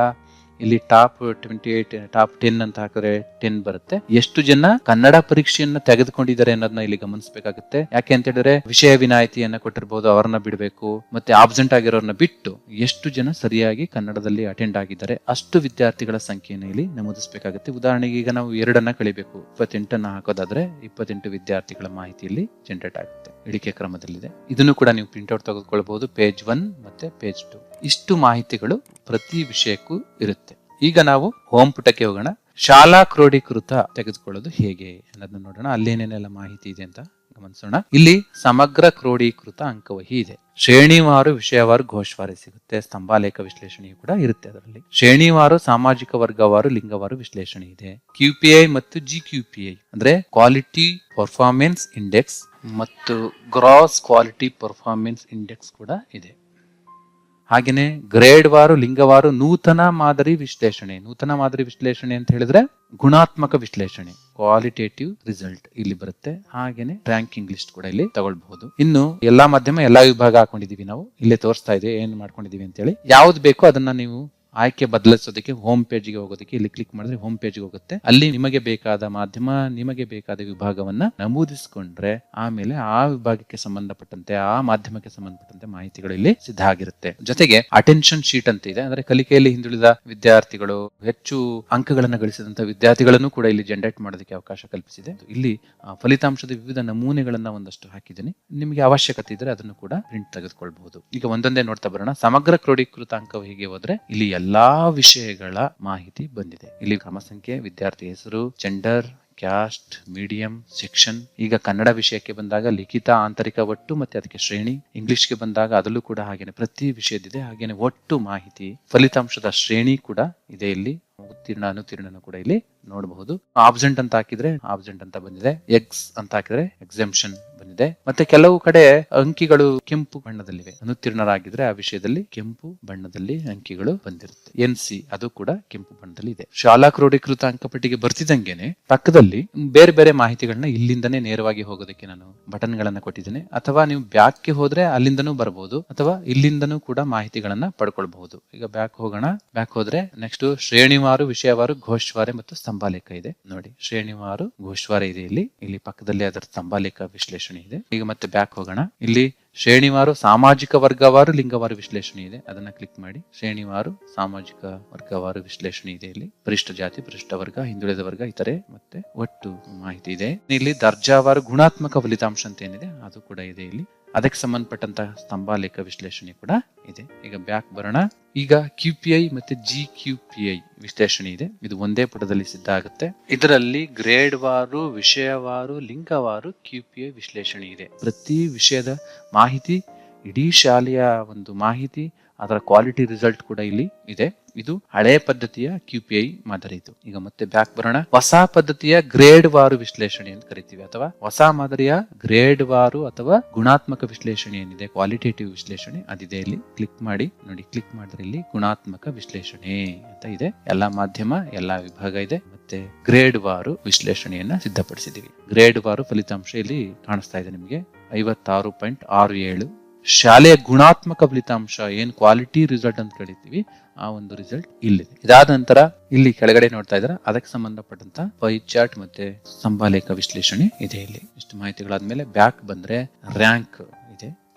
ಇಲ್ಲಿ top twenty eight, top ten ಅಂತ ಹಾಕಿದ್ರೆ ಟೆನ್ ಬರುತ್ತೆ. ಎಷ್ಟು ಜನ ಕನ್ನಡ ಪರೀಕ್ಷೆಯನ್ನ ತೆಗೆದುಕೊಂಡಿದ್ದಾರೆ ಅನ್ನೋದನ್ನ ಇಲ್ಲಿ ಗಮನಿಸಬೇಕಾಗುತ್ತೆ. ಯಾಕೆ ಅಂತ ಹೇಳಿದ್ರೆ ವಿಷಯ ವಿನಾಯಿತಿಯನ್ನ ಕೊಟ್ಟಿರ್ಬೋದು, ಅವರನ್ನ ಬಿಡಬೇಕು, ಮತ್ತೆ ಆಬ್ಸೆಂಟ್ ಆಗಿರೋರನ್ನ ಬಿಟ್ಟು ಎಷ್ಟು ಜನ ಸರಿಯಾಗಿ ಕನ್ನಡದಲ್ಲಿ ಅಟೆಂಡ್ ಆಗಿದ್ದಾರೆ ಅಷ್ಟು ವಿದ್ಯಾರ್ಥಿಗಳ ಸಂಖ್ಯೆಯನ್ನು ಇಲ್ಲಿ ನಮೂದಿಸಬೇಕಾಗುತ್ತೆ. ಉದಾಹರಣೆಗೆ ಈಗ ನಾವು ಎರಡನ್ನ ಕಳಿಬೇಕು. ಇಪ್ಪತ್ತೆಂಟನ್ನ ಹಾಕೋದಾದ್ರೆ ಇಪ್ಪತ್ತೆಂಟು ವಿದ್ಯಾರ್ಥಿಗಳ ಮಾಹಿತಿ ಇಲ್ಲಿ ಜನರೇಟ್ ಆಗುತ್ತೆ. ಇಳಿಕೆ ಕ್ರಮದಲ್ಲಿದೆ. ಇದನ್ನು ಕೂಡ ನೀವು ಪ್ರಿಂಟ್ಔಟ್ ತೆಗೆದುಕೊಳ್ಬಹುದು ಪೇಜ್ ಒನ್ ಮತ್ತೆ ಪೇಜ್ ಟು ಇಷ್ಟು ಮಾಹಿತಿಗಳು ಪ್ರತಿ ವಿಷಯಕ್ಕೂ ಇರುತ್ತೆ. ಈಗ ನಾವು ಹೋಮ್ ಪುಟಕ್ಕೆ ಹೋಗೋಣ. ಶಾಲಾ ಕ್ರೋಢೀಕೃತ ತೆಗೆದುಕೊಳ್ಳೋದು ಹೇಗೆ ಅನ್ನೋದನ್ನ ನೋಡೋಣ. ಅಲ್ಲೇನೇನೆಲ್ಲ ಮಾಹಿತಿ ಇದೆ ಅಂತ ಗಮನಿಸೋಣ. ಇಲ್ಲಿ ಸಮಗ್ರ ಕ್ರೋಢೀಕೃತ ಅಂಕವಹಿ ಇದೆ. ಶ್ರೇಣಿವಾರು ವಿಷಯವಾರು ಘೋಷವಾರು ಸಿಗುತ್ತೆ. ಸ್ತಂಭಾಲೇಖ ವಿಶ್ಲೇಷಣೆಯು ಕೂಡ ಇರುತ್ತೆ ಅದರಲ್ಲಿ. ಶ್ರೇಣಿವಾರು, ಸಾಮಾಜಿಕ ವರ್ಗವಾರು, ಲಿಂಗವಾರು ವಿಶ್ಲೇಷಣೆ ಇದೆ. ಕ್ಯೂಪಿಐ ಮತ್ತು ಜಿ ಕ್ಯೂಪಿಐ ಅಂದ್ರೆ ಕ್ವಾಲಿಟಿ ಪರ್ಫಾರ್ಮೆನ್ಸ್ ಇಂಡೆಕ್ಸ್ ಮತ್ತು ಗ್ರಾಸ್ ಕ್ವಾಲಿಟಿ ಪರ್ಫಾರ್ಮೆನ್ಸ್ ಇಂಡೆಕ್ಸ್ ಕೂಡ ಇದೆ. ಹಾಗೇನೆ ಗ್ರೇಡ್ ವಾರು ಲಿಂಗವಾರು ನೂತನ ಮಾದರಿ ವಿಶ್ಲೇಷಣೆ. ನೂತನ ಮಾದರಿ ವಿಶ್ಲೇಷಣೆ ಅಂತ ಹೇಳಿದ್ರೆ ಗುಣಾತ್ಮಕ ವಿಶ್ಲೇಷಣೆ ಕ್ವಾಲಿಟೇಟಿವ್ ರಿಸಲ್ಟ್ ಇಲ್ಲಿ ಬರುತ್ತೆ. ಹಾಗೇನೆ ರ್ಯಾಂಕಿಂಗ್ ಲಿಸ್ಟ್ ಕೂಡ ಇಲ್ಲಿ ತಗೊಳ್ಬಹುದು. ಇನ್ನು ಎಲ್ಲಾ ಮಾಧ್ಯಮ, ಎಲ್ಲಾ ವಿಭಾಗ ಹಾಕೊಂಡಿದೀವಿ ನಾವು. ಇಲ್ಲೇ ತೋರಿಸ್ತಾ ಇದೆ, ಏನ್ ಮಾಡ್ಕೊಂಡಿದೀವಿ ಅಂತ ಹೇಳಿ ಯಾವ್ದು ಬೇಕೋ ಅದನ್ನ ನೀವು ಆಯ್ಕೆ ಬದಲಿಸೋದಕ್ಕೆ ಹೋಮ್ ಪೇಜ್ಗೆ ಹೋಗೋದಕ್ಕೆ ಇಲ್ಲಿ ಕ್ಲಿಕ್ ಮಾಡಿದ್ರೆ ಹೋಮ್ ಪೇಜ್ಗೆ ಹೋಗುತ್ತೆ. ಅಲ್ಲಿ ನಿಮಗೆ ಬೇಕಾದ ಮಾಧ್ಯಮ, ನಿಮಗೆ ಬೇಕಾದ ವಿಭಾಗವನ್ನ ನಮೂದಿಸಿಕೊಂಡ್ರೆ ಆಮೇಲೆ ಆ ವಿಭಾಗಕ್ಕೆ ಸಂಬಂಧಪಟ್ಟಂತೆ, ಆ ಮಾಧ್ಯಮಕ್ಕೆ ಸಂಬಂಧಪಟ್ಟಂತೆ ಮಾಹಿತಿಗಳು ಇಲ್ಲಿ ಸಿದ್ಧ ಆಗಿರುತ್ತೆ. ಜೊತೆಗೆ ಅಟೆನ್ಷನ್ ಶೀಟ್ ಅಂತ ಇದೆ. ಅಂದ್ರೆ ಕಲಿಕೆಯಲ್ಲಿ ಹಿಂದುಳಿದ ವಿದ್ಯಾರ್ಥಿಗಳು, ಹೆಚ್ಚು ಅಂಕಗಳನ್ನು ಗಳಿಸಿದಂತಹ ವಿದ್ಯಾರ್ಥಿಗಳನ್ನು ಕೂಡ ಇಲ್ಲಿ ಜನರೇಟ್ ಮಾಡೋದಕ್ಕೆ ಅವಕಾಶ ಕಲ್ಪಿಸಿದೆ. ಇಲ್ಲಿ ಫಲಿತಾಂಶದ ವಿವಿಧ ನಮೂನೆಗಳನ್ನ ಒಂದಷ್ಟು ಹಾಕಿದ್ದೀನಿ. ನಿಮಗೆ ಅವಶ್ಯಕತೆ ಇದ್ರೆ ಅದನ್ನು ಕೂಡ ಪ್ರಿಂಟ್ ತೆಗೆದುಕೊಳ್ಬಹುದು. ಈಗ ಒಂದೊಂದೇ ನೋಡ್ತಾ ಬರೋಣ. ಸಮಗ್ರ ಕ್ರೋಢೀಕೃತ ಅಂಕವು ಹೀಗೆ ಹೋದ್ರೆ, ಇಲ್ಲಿ ಎಲ್ಲಾ ವಿಷಯಗಳ ಮಾಹಿತಿ ಬಂದಿದೆ. ಇಲ್ಲಿ ಕ್ರಮ ಸಂಖ್ಯೆ ವಿದ್ಯಾರ್ಥಿ ಹೆಸರು ಜೆಂಡರ್ ಕ್ಯಾಸ್ಟ್ ಮೀಡಿಯಂ ಸೆಕ್ಷನ್ ಈಗ ಕನ್ನಡ ವಿಷಯಕ್ಕೆ ಬಂದಾಗ ಲಿಖಿತ, ಆಂತರಿಕ ಒಟ್ಟು ಮತ್ತೆ ಅದಕ್ಕೆ ಶ್ರೇಣಿ. ಇಂಗ್ಲಿಷ್ಗೆ ಬಂದಾಗ ಅದರಲ್ಲೂ ಕೂಡ ಹಾಗೇನೆ, ಪ್ರತಿ ವಿಷಯದಿದೆ ಹಾಗೇನೆ, ಒಟ್ಟು ಮಾಹಿತಿ. ಫಲಿತಾಂಶದ ಶ್ರೇಣಿ ಕೂಡ ಇದೆ ಇಲ್ಲಿ. ಉತ್ತೀರ್ಣ, ಅನುತ್ತೀರ್ಣನು ಕೂಡ ಇಲ್ಲಿ ನೋಡಬಹುದು. ಆಬ್ಸೆಂಟ್ ಅಂತ ಹಾಕಿದ್ರೆ ಆಬ್ಸೆಂಟ್ ಅಂತ ಬಂದಿದೆ. ಎಕ್ಸ್ ಅಂತ ಹಾಕಿದ್ರೆ ಎಕ್ಸೆಂಪ್ಷನ್ ಬಂದಿದೆ ಮತ್ತೆ ಕೆಲವು ಕಡೆ ಅಂಕಿಗಳು ಕೆಂಪು ಬಣ್ಣದಲ್ಲಿವೆ. ಅನುತ್ತೀರ್ಣರಾಗಿದ್ರೆ ಆ ವಿಷಯದಲ್ಲಿ ಕೆಂಪು ಬಣ್ಣದಲ್ಲಿ ಅಂಕಿಗಳು ಬಂದಿರುತ್ತೆ. ಎನ್ ಸಿ, ಅದು ಕೂಡ ಕೆಂಪು ಬಣ್ಣದಲ್ಲಿ ಇದೆ. ಶಾಲಾ ಕ್ರೋಢೀಕೃತ ಅಂಕಪಟ್ಟಿಗೆ ಬರ್ತಿದಂಗೆನೆ ಪಕ್ಕದಲ್ಲಿ ಬೇರೆ ಬೇರೆ ಮಾಹಿತಿಗಳನ್ನ ಇಲ್ಲಿಂದನೇ ನೇರವಾಗಿ ಹೋಗೋದಕ್ಕೆ ನಾನು ಬಟನ್ ಗಳನ್ನ ಕೊಟ್ಟಿದ್ದೇನೆ. ಅಥವಾ ನೀವು ಬ್ಯಾಕ್ಗೆ ಹೋದ್ರೆ ಅಲ್ಲಿಂದನೂ ಬರಬಹುದು ಅಥವಾ ಇಲ್ಲಿಂದನೂ ಕೂಡ ಮಾಹಿತಿಗಳನ್ನ ಪಡ್ಕೊಳ್ಬಹುದು. ಈಗ ಬ್ಯಾಕ್ ಹೋಗೋಣ. ಬ್ಯಾಕ್ ಹೋದ್ರೆ ನೆಕ್ಸ್ಟ್ ಶ್ರೇಣಿವಾರು, ವಿಷಯವಾರು, ಘೋಷವಾರೆ ಮತ್ತು ಸ್ತಂಭಾಲೇಖ ಇದೆ. ನೋಡಿ, ಶ್ರೇಣಿವಾರು, ಘೋಷವಾರೆ ಇದೆ ಇಲ್ಲಿ. ಇಲ್ಲಿ ಪಕ್ಕದಲ್ಲಿ ಅದರ ಸ್ತಂಭಾಲೇಖ ವಿಶ್ಲೇಷಣೆ ಇದೆ. ಈಗ ಮತ್ತೆ ಬ್ಯಾಕ್ ಹೋಗೋಣ. ಇಲ್ಲಿ ಶ್ರೇಣಿವಾರು ಸಾಮಾಜಿಕ ವರ್ಗವಾರು ಲಿಂಗವಾರು ವಿಶ್ಲೇಷಣೆ ಇದೆ. ಅದನ್ನ ಕ್ಲಿಕ್ ಮಾಡಿ. ಶ್ರೇಣಿವಾರು ಸಾಮಾಜಿಕ ವರ್ಗವಾರು ವಿಶ್ಲೇಷಣೆ ಇದೆ ಇಲ್ಲಿ. ಪರಿಷ್ಠ ಜಾತಿ, ಪರಿಷ್ಠ ವರ್ಗ, ಹಿಂದುಳಿದ ವರ್ಗ, ಇತರೆ ಮತ್ತೆ ಒಟ್ಟು ಮಾಹಿತಿ ಇದೆ. ಇಲ್ಲಿ ದರ್ಜಾವಾರು ಗುಣಾತ್ಮಕ ಫಲಿತಾಂಶ ಅಂತ ಏನಿದೆ, ಅದು ಕೂಡ ಇದೆ ಇಲ್ಲಿ. ಅದಕ್ಕೆ ಸಂಬಂಧಪಟ್ಟಂತಹ ಸ್ತಂಭಾಲೇಖ ವಿಶ್ಲೇಷಣೆ ಕೂಡ ಇದೆ. ಈಗ ಬ್ಯಾಕ್ ಬರೋಣ. ಈಗ ಕ್ಯೂ ಪಿ ಐ ಮತ್ತೆ ಜಿ ಕ್ಯೂ ಪಿ ಐ ವಿಶ್ಲೇಷಣೆ ಇದೆ. ಇದು ಒಂದೇ ಪುಟದಲ್ಲಿ ಸಿದ್ಧ ಆಗುತ್ತೆ. ಇದರಲ್ಲಿ ಗ್ರೇಡ್ ವಾರು ವಿಷಯವಾರು ಲಿಂಗವಾರು ಕ್ಯೂ ಪಿ ಐ ವಿಶ್ಲೇಷಣೆ ಇದೆ. ಪ್ರತಿ ವಿಷಯದ ಮಾಹಿತಿ, ಇಡೀ ಶಾಲೆಯ ಒಂದು ಮಾಹಿತಿ, ಅದರ ಕ್ವಾಲಿಟಿ ರಿಸಲ್ಟ್ ಕೂಡ ಇಲ್ಲಿ ಇದೆ. ಇದು ಹಳೆ ಪದ್ಧತಿಯ ಕ್ಯೂ ಪಿ ಐ ಮಾದರಿ ಇದು ಈಗ ಮತ್ತೆ ಬ್ಯಾಕ್ ಬರೋಣ. ಹೊಸ ಪದ್ಧತಿಯ ಗ್ರೇಡ್ ವಾರು ವಿಶ್ಲೇಷಣೆ ಅಂತ ಕರಿತೀವಿ ಅಥವಾ ಹೊಸ ಮಾದರಿಯ ಗ್ರೇಡ್ ವಾರು ಅಥವಾ ಗುಣಾತ್ಮಕ ವಿಶ್ಲೇಷಣೆ ಏನಿದೆ ಕ್ವಾಲಿಟೇಟಿವ್ ವಿಶ್ಲೇಷಣೆ ಅದಿದೆ ಇಲ್ಲಿ. ಕ್ಲಿಕ್ ಮಾಡಿ. ನೋಡಿ, ಕ್ಲಿಕ್ ಮಾಡಿದ್ರೆ ಇಲ್ಲಿ ಗುಣಾತ್ಮಕ ವಿಶ್ಲೇಷಣೆ ಅಂತ ಇದೆ. ಎಲ್ಲಾ ಮಾಧ್ಯಮ, ಎಲ್ಲಾ ವಿಭಾಗ ಇದೆ. ಮತ್ತೆ ಗ್ರೇಡ್ ವಾರು ವಿಶ್ಲೇಷಣೆಯನ್ನ ಸಿದ್ಧಪಡಿಸಿದೀವಿ ಗ್ರೇಡ್ ವಾರು ಫಲಿತಾಂಶ ಇಲ್ಲಿ ಕಾಣಿಸ್ತಾ ಇದೆ ನಿಮಗೆ. ಐವತ್ತಾರು ಪಾಯಿಂಟ್ ಆರು ಏಳು ಶಾಲೆಯ ಗುಣಾತ್ಮಕ ಫಲಿತಾಂಶ ಏನ್ ಕ್ವಾಲಿಟಿ ರಿಸಲ್ಟ್ ಅಂತ ಕರಿತೀವಿ, ಆ ಒಂದು ರಿಸಲ್ಟ್ ಇಲ್ಲಿದೆ. ಇದಾದ ನಂತರ ಇಲ್ಲಿ ಕೆಳಗಡೆ ನೋಡ್ತಾ ಇದ್ದಾರೆ ಅದಕ್ಕೆ ಸಂಬಂಧಪಟ್ಟಂತ ಪೈ ಚಾರ್ಟ್ ಮತ್ತೆ ಸಂಭಾಲೇಖ ವಿಶ್ಲೇಷಣೆ ಇದೆ ಇಲ್ಲಿ. ಇಷ್ಟು ಮಾಹಿತಿಗಳಾದ್ಮೇಲೆ ಬ್ಯಾಕ್ ಬಂದ್ರೆ ರ್ಯಾಂಕ್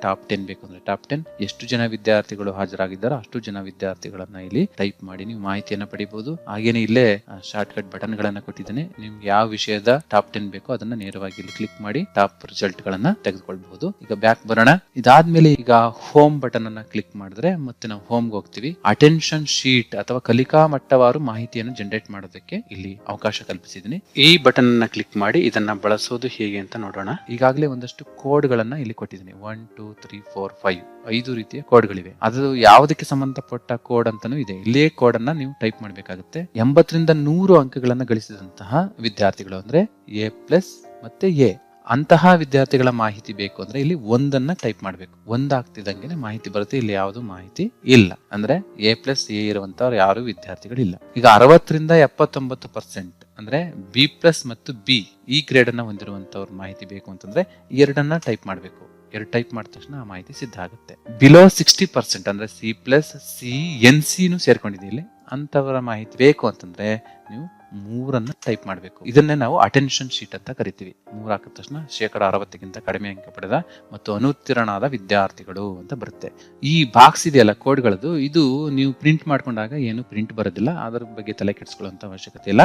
ಟಾಪ್ ಟೆನ್ ಬೇಕು ಅಂದ್ರೆ ಟಾಪ್ ಟೆನ್. ಎಷ್ಟು ಜನ ವಿದ್ಯಾರ್ಥಿಗಳು ಹಾಜರಾಗಿದ್ದಾರೋ ಅಷ್ಟು ಜನ ವಿದ್ಯಾರ್ಥಿಗಳನ್ನ ಇಲ್ಲಿ ಟೈಪ್ ಮಾಡಿ ನೀವು ಮಾಹಿತಿಯನ್ನ ಪಡಿಬಹುದು ಹಾಗೇನೆ ಇಲ್ಲೇ ಶಾರ್ಟ್ ಕಟ್ ಬಟನ್ ಗಳನ್ನ ಕೊಟ್ಟಿದ್ದೇನೆ. ನಿಮ್ಗೆ ಯಾವ ವಿಷಯದ ಟಾಪ್ ಟೆನ್ ಬೇಕೋ ಅದನ್ನ ನೇರವಾಗಿ ಇಲ್ಲಿ ಕ್ಲಿಕ್ ಮಾಡಿ ಟಾಪ್ ರಿಸಲ್ಟ್ ಗಳನ್ನ ತೆಗೆದುಕೊಳ್ಬಹುದು. ಈಗ ಬ್ಯಾಕ್ ಬರೋಣ. ಇದಾದ್ಮೇಲೆ ಈಗ ಹೋಮ್ ಬಟನ್ ಅನ್ನ ಕ್ಲಿಕ್ ಮಾಡಿದ್ರೆ ಮತ್ತೆ ನಾವು ಹೋಮ್ಗೆ ಹೋಗ್ತೀವಿ. ಅಟೆನ್ಷನ್ ಶೀಟ್ ಅಥವಾ ಕಲಿಕಾ ಮಟ್ಟವಾರು ಮಾಹಿತಿಯನ್ನು ಜನರೇಟ್ ಮಾಡೋದಕ್ಕೆ ಇಲ್ಲಿ ಅವಕಾಶ ಕಲ್ಪಿಸಿದ್ದೀನಿ. ಈ ಬಟನ್ ಅನ್ನ ಕ್ಲಿಕ್ ಮಾಡಿ ಇದನ್ನ ಬಳಸೋದು ಹೇಗೆ ಅಂತ ನೋಡೋಣ. ಈಗಾಗಲೇ ಒಂದಷ್ಟು ಕೋಡ್ ಗಳನ್ನ ಇಲ್ಲಿ ಕೊಟ್ಟಿದ್ದೀನಿ. One, two three four five ಐದು ರೀತಿಯ ಕೋಡ್ಗಳಿವೆ. ಅದು ಯಾವುದಕ್ಕೆ ಸಂಬಂಧಪಟ್ಟ ಕೋಡ್ ಅಂತಾನೂ ಇದೆ. ಇಲ್ಲೇ ಕೋಡ್ ಅನ್ನ ನೀವು ಟೈಪ್ ಮಾಡಬೇಕಾಗುತ್ತೆ. ಎಂಬತ್ತರಿಂದ ನೂರು ಅಂಕಗಳನ್ನು ಗಳಿಸಿದಂತಹ ವಿದ್ಯಾರ್ಥಿಗಳು ಅಂದ್ರೆ ಎ ಪ್ಲಸ್ ಮತ್ತೆ ಎ. ಅಂತಹ ವಿದ್ಯಾರ್ಥಿಗಳ ಮಾಹಿತಿ ಬೇಕು ಅಂದ್ರೆ ಇಲ್ಲಿ ಒಂದನ್ನ ಟೈಪ್ ಮಾಡಬೇಕು. ಒಂದಾಗ್ತಿದಂಗೆ ಮಾಹಿತಿ ಬರುತ್ತೆ. ಇಲ್ಲಿ ಯಾವುದು ಮಾಹಿತಿ ಇಲ್ಲ. ಅಂದ್ರೆ ಎ ಪ್ಲಸ್ ಎ ಇರುವಂತವ್ರು ಯಾರು ವಿದ್ಯಾರ್ಥಿಗಳಿಲ್ಲ. ಈಗ ಅರವತ್ತರಿಂದ ಎಪ್ಪತ್ತೊಂಬತ್ತು ಪರ್ಸೆಂಟ್ ಅಂದ್ರೆ ಬಿ ಪ್ಲಸ್ ಮತ್ತು ಬಿ ಈ ಗ್ರೇಡ್ ಅನ್ನ ಹೊಂದಿರುವಂತವ್ರ ಮಾಹಿತಿ ಬೇಕು ಅಂತಂದ್ರೆ ಎರಡನ್ನ ಟೈಪ್ ಮಾಡಬೇಕು. ಎರಡು ಟೈಪ್ ಮಾಡಿದ ತಕ್ಷಣ ಆ ಮಾಹಿತಿ ಸಿದ್ಧ ಆಗುತ್ತೆ. ಬಿಲೋ ಸಿಕ್ಸ್ಟಿ ಪರ್ಸೆಂಟ್ ಅಂದ್ರೆ ಸಿ ಪ್ಲಸ್ ಸಿ ಎನ್ ಸಿನು ಸೇರ್ಕೊಂಡಿದೆ ಇಲ್ಲಿ. ಅಂತವರ ಮಾಹಿತಿ ಬೇಕು ಅಂತಂದ್ರೆ ನೀವು ಮೂರನ್ನ ಟೈಪ್ ಮಾಡಬೇಕು. ಇದನ್ನೇ ನಾವು ಅಟೆನ್ಷನ್ ಶೀಟ್ ಅಂತ ಕರಿತೀವಿ. ಮೂರು ಹಾಕಿದ ತಕ್ಷಣ ಶೇಕಡ ಅರವತ್ತಕ್ಕಿಂತ ಕಡಿಮೆ ಅಂಕ ಪಡೆದ ಮತ್ತು ಅನುತ್ತೀರ್ಣಾದ ವಿದ್ಯಾರ್ಥಿಗಳು ಅಂತ ಬರುತ್ತೆ. ಈ ಬಾಕ್ಸ್ ಇದೆಯಲ್ಲ ಕೋಡ್ಗಳದ್ದು, ಇದು ನೀವು ಪ್ರಿಂಟ್ ಮಾಡ್ಕೊಂಡಾಗ ಏನು ಪ್ರಿಂಟ್ ಬರೋದಿಲ್ಲ. ಅದರ ಬಗ್ಗೆ ತಲೆ ಕೆಡಿಸ್ಕೊಳ್ಳುವಂತ ಅವಶ್ಯಕತೆ ಇಲ್ಲ.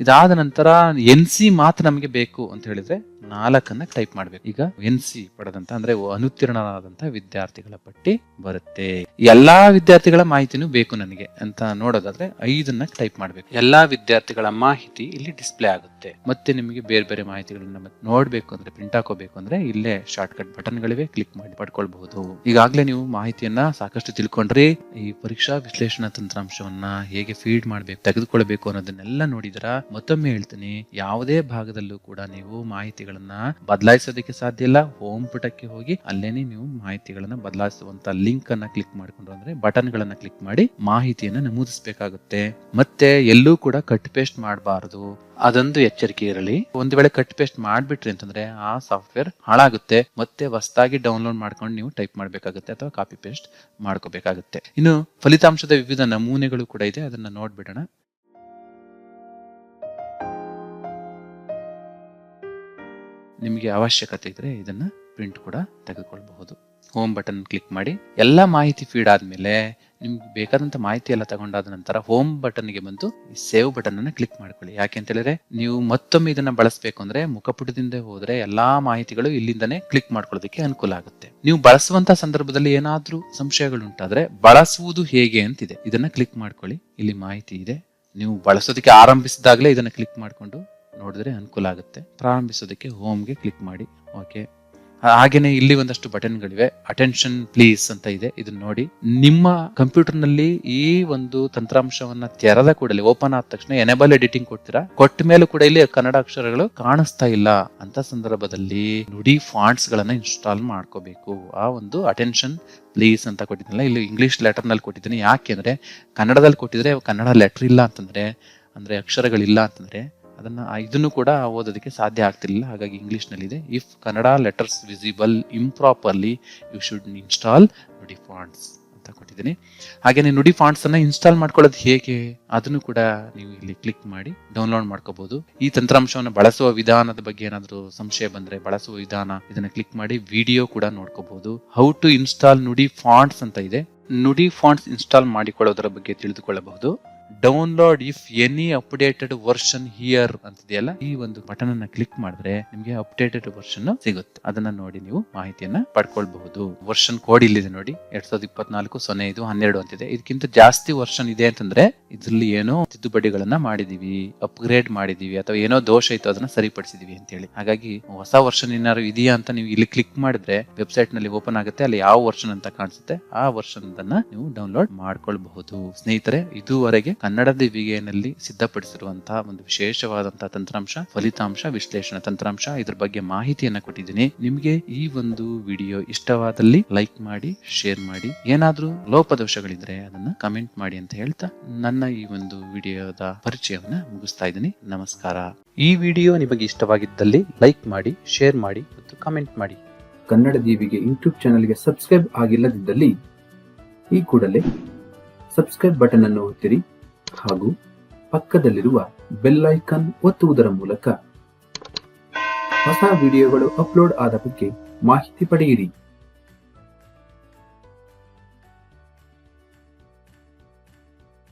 ಇದಾದ ನಂತರ ಎನ್ ಸಿ ಮಾತ್ರ ನಮಗೆ ಬೇಕು ಅಂತ ಹೇಳಿದ್ರೆ ನಾಲ್ಕನ್ನ ಟೈಪ್ ಮಾಡ್ಬೇಕು. ಈಗ ಎನ್ ಸಿ ಪಡೆದಂತ ಅಂದ್ರೆ ಅನುತ್ತೀರ್ಣರಾದಂತ ವಿದ್ಯಾರ್ಥಿಗಳ ಪಟ್ಟಿ ಬರುತ್ತೆ. ಎಲ್ಲಾ ವಿದ್ಯಾರ್ಥಿಗಳ ಮಾಹಿತಿನೂ ಬೇಕು ನನಗೆ ಅಂತ ನೋಡೋದಾದ್ರೆ ಐದನ್ನ ಟೈಪ್ ಮಾಡ್ಬೇಕು. ಎಲ್ಲಾ ವಿದ್ಯಾರ್ಥಿಗಳ ಮಾಹಿತಿ ಇಲ್ಲಿ ಡಿಸ್ಪ್ಲೇ ಆಗುತ್ತೆ. ಮತ್ತೆ ನಿಮಗೆ ಬೇರೆ ಬೇರೆ ಮಾಹಿತಿಗಳನ್ನ ನೋಡಬೇಕು ಅಂದ್ರೆ ಪ್ರಿಂಟ್ ಹಾಕೋಬೇಕು ಅಂದ್ರೆ ಇಲ್ಲೇ ಶಾರ್ಟ್ ಕಟ್ ಬಟನ್ ಗಳಿವೆ ಕ್ಲಿಕ್ ಮಾಡಿ ಪಡ್ಕೊಳ್ಬಹುದು. ಈಗಾಗಲೇ ನೀವು ಮಾಹಿತಿಯನ್ನ ಸಾಕಷ್ಟು ತಿಳ್ಕೊಂಡ್ರಿ ಈ ಪರೀಕ್ಷಾ ವಿಶ್ಲೇಷಣಾ ತಂತ್ರಾಂಶವನ್ನ ಹೇಗೆ ಫೀಡ್ ಮಾಡ್ಬೇಕು ತೆಗೆದುಕೊಳ್ಬೇಕು ಅನ್ನೋದನ್ನೆಲ್ಲ ನೋಡಿದ್ರ? ಮತ್ತೊಮ್ಮೆ ಹೇಳ್ತೀನಿ, ಯಾವುದೇ ಭಾಗದಲ್ಲೂ ಕೂಡ ನೀವು ಮಾಹಿತಿಗಳನ್ನ ಬದಲಾಯಿಸೋದಕ್ಕೆ ಸಾಧ್ಯ ಇಲ್ಲ. ಹೋಮ್ ಪುಟಕ್ಕೆ ಹೋಗಿ ಅಲ್ಲೇನೆ ನೀವು ಮಾಹಿತಿಗಳನ್ನ ಬದಲಾಯಿಸುವಂತ ಲಿಂಕ್ ಅನ್ನ ಕ್ಲಿಕ್ ಮಾಡ್ಕೊಂಡು ಅಂದ್ರೆ ಬಟನ್ ಗಳನ್ನ ಕ್ಲಿಕ್ ಮಾಡಿ ಮಾಹಿತಿಯನ್ನ ನಮೂದಿಸಬೇಕಾಗುತ್ತೆ. ಮತ್ತೆ ಎಲ್ಲೂ ಕೂಡ ಕಟ್ ಪೇಸ್ಟ್ ಮಾಡಬಾರದು. ಅದೊಂದು ಎಚ್ಚರಿಕೆ ಇರಲಿ. ಒಂದು ವೇಳೆ ಕಟ್ ಪೇಸ್ಟ್ ಮಾಡ್ಬಿಟ್ರಿ ಅಂತಂದ್ರೆ ಆ ಸಾಫ್ಟ್ವೇರ್ ಹಾಳಾಗುತ್ತೆ. ಮತ್ತೆ ಹೊಸದಾಗಿ ಡೌನ್ಲೋಡ್ ಮಾಡ್ಕೊಂಡು ನೀವು ಟೈಪ್ ಮಾಡ್ಬೇಕಾಗುತ್ತೆ ಅಥವಾ ಕಾಪಿ ಪೇಸ್ಟ್ ಮಾಡ್ಕೋಬೇಕಾಗುತ್ತೆ. ಇನ್ನು ಫಲಿತಾಂಶದ ವಿವಿಧ ನಮೂನೆಗಳು ಕೂಡ ಇದೆ, ಅದನ್ನ ನೋಡ್ಬಿಡೋಣ. ನಿಮಗೆ ಅವಶ್ಯಕತೆ ಇದ್ರೆ ಇದನ್ನ ಪ್ರಿಂಟ್ ಕೂಡ ತೆಗೆದುಕೊಳ್ಬಹುದು. ಹೋಮ್ ಬಟನ್ ಕ್ಲಿಕ್ ಮಾಡಿ, ಎಲ್ಲ ಮಾಹಿತಿ ಫೀಡ್ ಆದ್ಮೇಲೆ ನಿಮ್ಗೆ ಬೇಕಾದಂತ ಮಾಹಿತಿ ಎಲ್ಲ ತಗೊಂಡಾದ ನಂತರ ಹೋಮ್ ಬಟನ್ಗೆ ಬಂದು ಸೇವ್ ಬಟನ್ ಅನ್ನ ಕ್ಲಿಕ್ ಮಾಡ್ಕೊಳ್ಳಿ. ಯಾಕೆ ಅಂತ ಹೇಳಿದ್ರೆ, ನೀವು ಮತ್ತೊಮ್ಮೆ ಇದನ್ನ ಬಳಸಬೇಕು ಅಂದ್ರೆ ಮುಖಪುಟದಿಂದ ಹೋದ್ರೆ ಎಲ್ಲಾ ಮಾಹಿತಿಗಳು ಇಲ್ಲಿಂದನೇ ಕ್ಲಿಕ್ ಮಾಡ್ಕೊಳ್ಳೋದಕ್ಕೆ ಅನುಕೂಲ ಆಗುತ್ತೆ. ನೀವು ಬಳಸುವಂತ ಸಂದರ್ಭದಲ್ಲಿ ಏನಾದ್ರೂ ಸಂಶಯಗಳು ಉಂಟಾದ್ರೆ ಬಳಸುವುದು ಹೇಗೆ ಅಂತಿದೆ, ಇದನ್ನ ಕ್ಲಿಕ್ ಮಾಡ್ಕೊಳ್ಳಿ. ಇಲ್ಲಿ ಮಾಹಿತಿ ಇದೆ. ನೀವು ಬಳಸೋದಕ್ಕೆ ಆರಂಭಿಸಿದಾಗಲೇ ಇದನ್ನ ಕ್ಲಿಕ್ ಮಾಡ್ಕೊಂಡು ನೋಡಿದ್ರೆ ಅನುಕೂಲ ಆಗುತ್ತೆ. ಪ್ರಾರಂಭಿಸೋದಕ್ಕೆ ಹೋಮ್ಗೆ ಕ್ಲಿಕ್ ಮಾಡಿ. ಓಕೆ ಹಾಗೇನೆ ಇಲ್ಲಿ ಒಂದಷ್ಟು ಬಟನ್ಗಳಿವೆ. ಅಟೆನ್ಷನ್ ಪ್ಲೀಸ್ ಅಂತ ಇದೆ. ಇದನ್ನ ನೋಡಿ. ನಿಮ್ಮ ಕಂಪ್ಯೂಟರ್ನಲ್ಲಿ ಈ ಒಂದು ತಂತ್ರಾಂಶವನ್ನ ತೆರೆದ ಕೂಡಲೇ, ಓಪನ್ ಆದ ತಕ್ಷಣ ಎನೇಬಲ್ ಎಡಿಟಿಂಗ್ ಕೊಡ್ತೀರಾ? ಕೊಟ್ಟ ಮೇಲೆ ಕೂಡ ಇಲ್ಲಿ ಕನ್ನಡ ಅಕ್ಷರಗಳು ಕಾಣಿಸ್ತಾ ಇಲ್ಲ. ಅಂತ ಸಂದರ್ಭದಲ್ಲಿ ನುಡಿ ಫಾಂಟ್ಸ್ ಗಳನ್ನ ಇನ್ಸ್ಟಾಲ್ ಮಾಡ್ಕೋಬೇಕು. ಆ ಒಂದು ಅಟೆನ್ಷನ್ ಪ್ಲೀಸ್ ಅಂತ ಕೊಟ್ಟಿದ್ದಲ್ಲ, ಇಲ್ಲಿ ಇಂಗ್ಲಿಷ್ ಲೆಟರ್ನಲ್ಲಿ ಕೊಟ್ಟಿದ್ದೀನಿ. ಯಾಕೆ ಅಂದ್ರೆ, ಕನ್ನಡದಲ್ಲಿ ಕೊಟ್ಟಿದ್ರೆ ಕನ್ನಡ ಲೆಟರ್ ಇಲ್ಲ ಅಂತಂದ್ರೆ, ಅಂದ್ರೆ ಅಕ್ಷರಗಳಿಲ್ಲ ಅಂತಂದ್ರೆ ಅದನ್ನ ಇದನ್ನು ಕೂಡ ಓದೋದಕ್ಕೆ ಸಾಧ್ಯ ಆಗ್ತಿರ್ಲಿಲ್ಲ. ಹಾಗಾಗಿ ಇಂಗ್ಲಿಷ್ನಲ್ಲಿ ಇದೆ if Kannada letters visible improperly you should install Nudi fonts ಅಂತ ಕೊಟ್ಟಿದ್ದೀನಿ. ಹಾಗೇನೇ ನುಡಿ ಫಾಂಟ್ಸ್ ಅನ್ನ ಇನ್ಸ್ಟಾಲ್ ಮಾಡ್ಕೊಳ್ಳೋದು ಹೇಗೆ, ಅದನ್ನು ಕೂಡ ನೀವು ಇಲ್ಲಿ ಕ್ಲಿಕ್ ಮಾಡಿ ಡೌನ್ಲೋಡ್ ಮಾಡ್ಕೋಬಹುದು ಈ ತಂತ್ರಾಂಶವನ್ನು ಬಳಸುವ ವಿಧಾನದ ಬಗ್ಗೆ ಏನಾದರೂ ಸಂಶಯ ಬಂದ್ರೆ ಬಳಸುವ ವಿಧಾನ, ಇದನ್ನ ಕ್ಲಿಕ್ ಮಾಡಿ ವಿಡಿಯೋ ಕೂಡ ನೋಡ್ಕೋಬಹುದು how to install Nudi fonts ಅಂತ ಇದೆ. ನುಡಿ ಫಾಂಟ್ಸ್ ಇನ್ಸ್ಟಾಲ್ ಮಾಡಿಕೊಳ್ಳೋದರ ಬಗ್ಗೆ ತಿಳಿದುಕೊಳ್ಳಬಹುದು. Download if any updated version here ಅಂತಿದೆಯಲ್ಲ? ಈ ಒಂದು ಬಟನ್ ಅನ್ನ ಕ್ಲಿಕ್ ಮಾಡಿದ್ರೆ ನಿಮಗೆ ಅಪ್ಡೇಟೆಡ್ ವರ್ಷನ್ ಸಿಗುತ್ತೆ. ಅದನ್ನ ನೋಡಿ ನೀವು ಮಾಹಿತಿಯನ್ನ ಪಡ್ಕೊಳ್ಬಹುದು. ವರ್ಷನ್ ಕೋಡ್ ಇಲ್ಲಿದೆ ನೋಡಿ. ಎರಡ್ ಸಾವಿರದ ಇಪ್ಪತ್ನಾಲ್ಕು ಸೊನ್ನೆ ಐದು ಹನ್ನೆರಡು ಅಂತಿದೆ. ಇದಕ್ಕಿಂತ ಜಾಸ್ತಿ ವರ್ಷನ್ ಇದೆ ಅಂತಂದ್ರೆ ಇದ್ರಲ್ಲಿ ಏನೋ ತಿದ್ದುಪಡಿಗಳನ್ನ ಮಾಡಿದೀವಿ ಅಪ್ಗ್ರೇಡ್ ಮಾಡಿದೀವಿ, ಅಥವಾ ಏನೋ ದೋಷ ಇತ್ತು ಅದನ್ನ ಸರಿಪಡಿಸಿದೀವಿ ಅಂತ ಹೇಳಿ ಹಾಗಾಗಿ ಹೊಸ ವರ್ಷನ್ ಏನಾದ್ರು ಇದೆಯಾ ಅಂತ ನೀವು ಇಲ್ಲಿ ಕ್ಲಿಕ್ ಮಾಡಿದ್ರೆ ವೆಬ್ಸೈಟ್ನಲ್ಲಿ ಓಪನ್ ಆಗುತ್ತೆ, ಅಲ್ಲಿ ಯಾವ ವರ್ಷನ್ ಅಂತ ಕಾಣಿಸುತ್ತೆ, ಆ ವರ್ಷನ್ ನೀವು ಡೌನ್ಲೋಡ್ ಮಾಡ್ಕೊಳ್ಬಹುದು. ಸ್ನೇಹಿತರೆ, ಇದುವರೆಗೆ ಕನ್ನಡ ದಿವಿಗೆಯಲ್ಲಿ ಸಿದ್ಧಪಡಿಸಿರುವಂತಹ ಒಂದು ವಿಶೇಷವಾದಂತಹ ತಂತ್ರಾಂಶ, ಫಲಿತಾಂಶ, ವಿಶ್ಲೇಷಣಾ ತಂತ್ರಾಂಶ. ಇದ್ರ ಬಗ್ಗೆ ಮಾಹಿತಿಯನ್ನ ಕೊಟ್ಟಿದ್ದೀನಿ. ನಿಮ್ಗೆ ಈ ಒಂದು ವಿಡಿಯೋ ಇಷ್ಟವಾದಲ್ಲಿ ಲೈಕ್ ಮಾಡಿ, ಶೇರ್ ಮಾಡಿ. ಏನಾದ್ರೂ ಲೋಪದೋಷಗಳಿದ್ರೆ ಅದನ್ನ ಕಮೆಂಟ್ ಮಾಡಿ ಅಂತ ಹೇಳ್ತಾ ನನ್ನ ಈ ಒಂದು ವಿಡಿಯೋದ ಪರಿಚಯವನ್ನ ಮುಗಿಸ್ತಾ ಇದ್ದೀನಿ. ನಮಸ್ಕಾರ. ಈ ವಿಡಿಯೋ ನಿಮಗೆ ಇಷ್ಟವಾಗಿದ್ದಲ್ಲಿ ಲೈಕ್ ಮಾಡಿ, ಶೇರ್ ಮಾಡಿ ಮತ್ತು ಕಮೆಂಟ್ ಮಾಡಿ. ಕನ್ನಡ ದೀವಿಗೆ ಯೂಟ್ಯೂಬ್ ಚಾನೆಲ್ಗೆ ಸಬ್ಸ್ಕ್ರೈಬ್ ಆಗಿಲ್ಲದಿದ್ದಲ್ಲಿ ಈ ಕೂಡಲೇ ಸಬ್ಸ್ಕ್ರೈಬ್ ಬಟನ್ ಅನ್ನು ಒತ್ತಿರಿ. ಹಾಗೂ ಪಕ್ಕದಲ್ಲಿರುವ ಬೆಲ್ಲೈಕನ್ ಒತ್ತುವುದರ ಮೂಲಕ ಹೊಸ ವಿಡಿಯೋಗಳು ಅಪ್ಲೋಡ್ ಆದ ಬಗ್ಗೆ ಮಾಹಿತಿ ಪಡೆಯಿರಿ.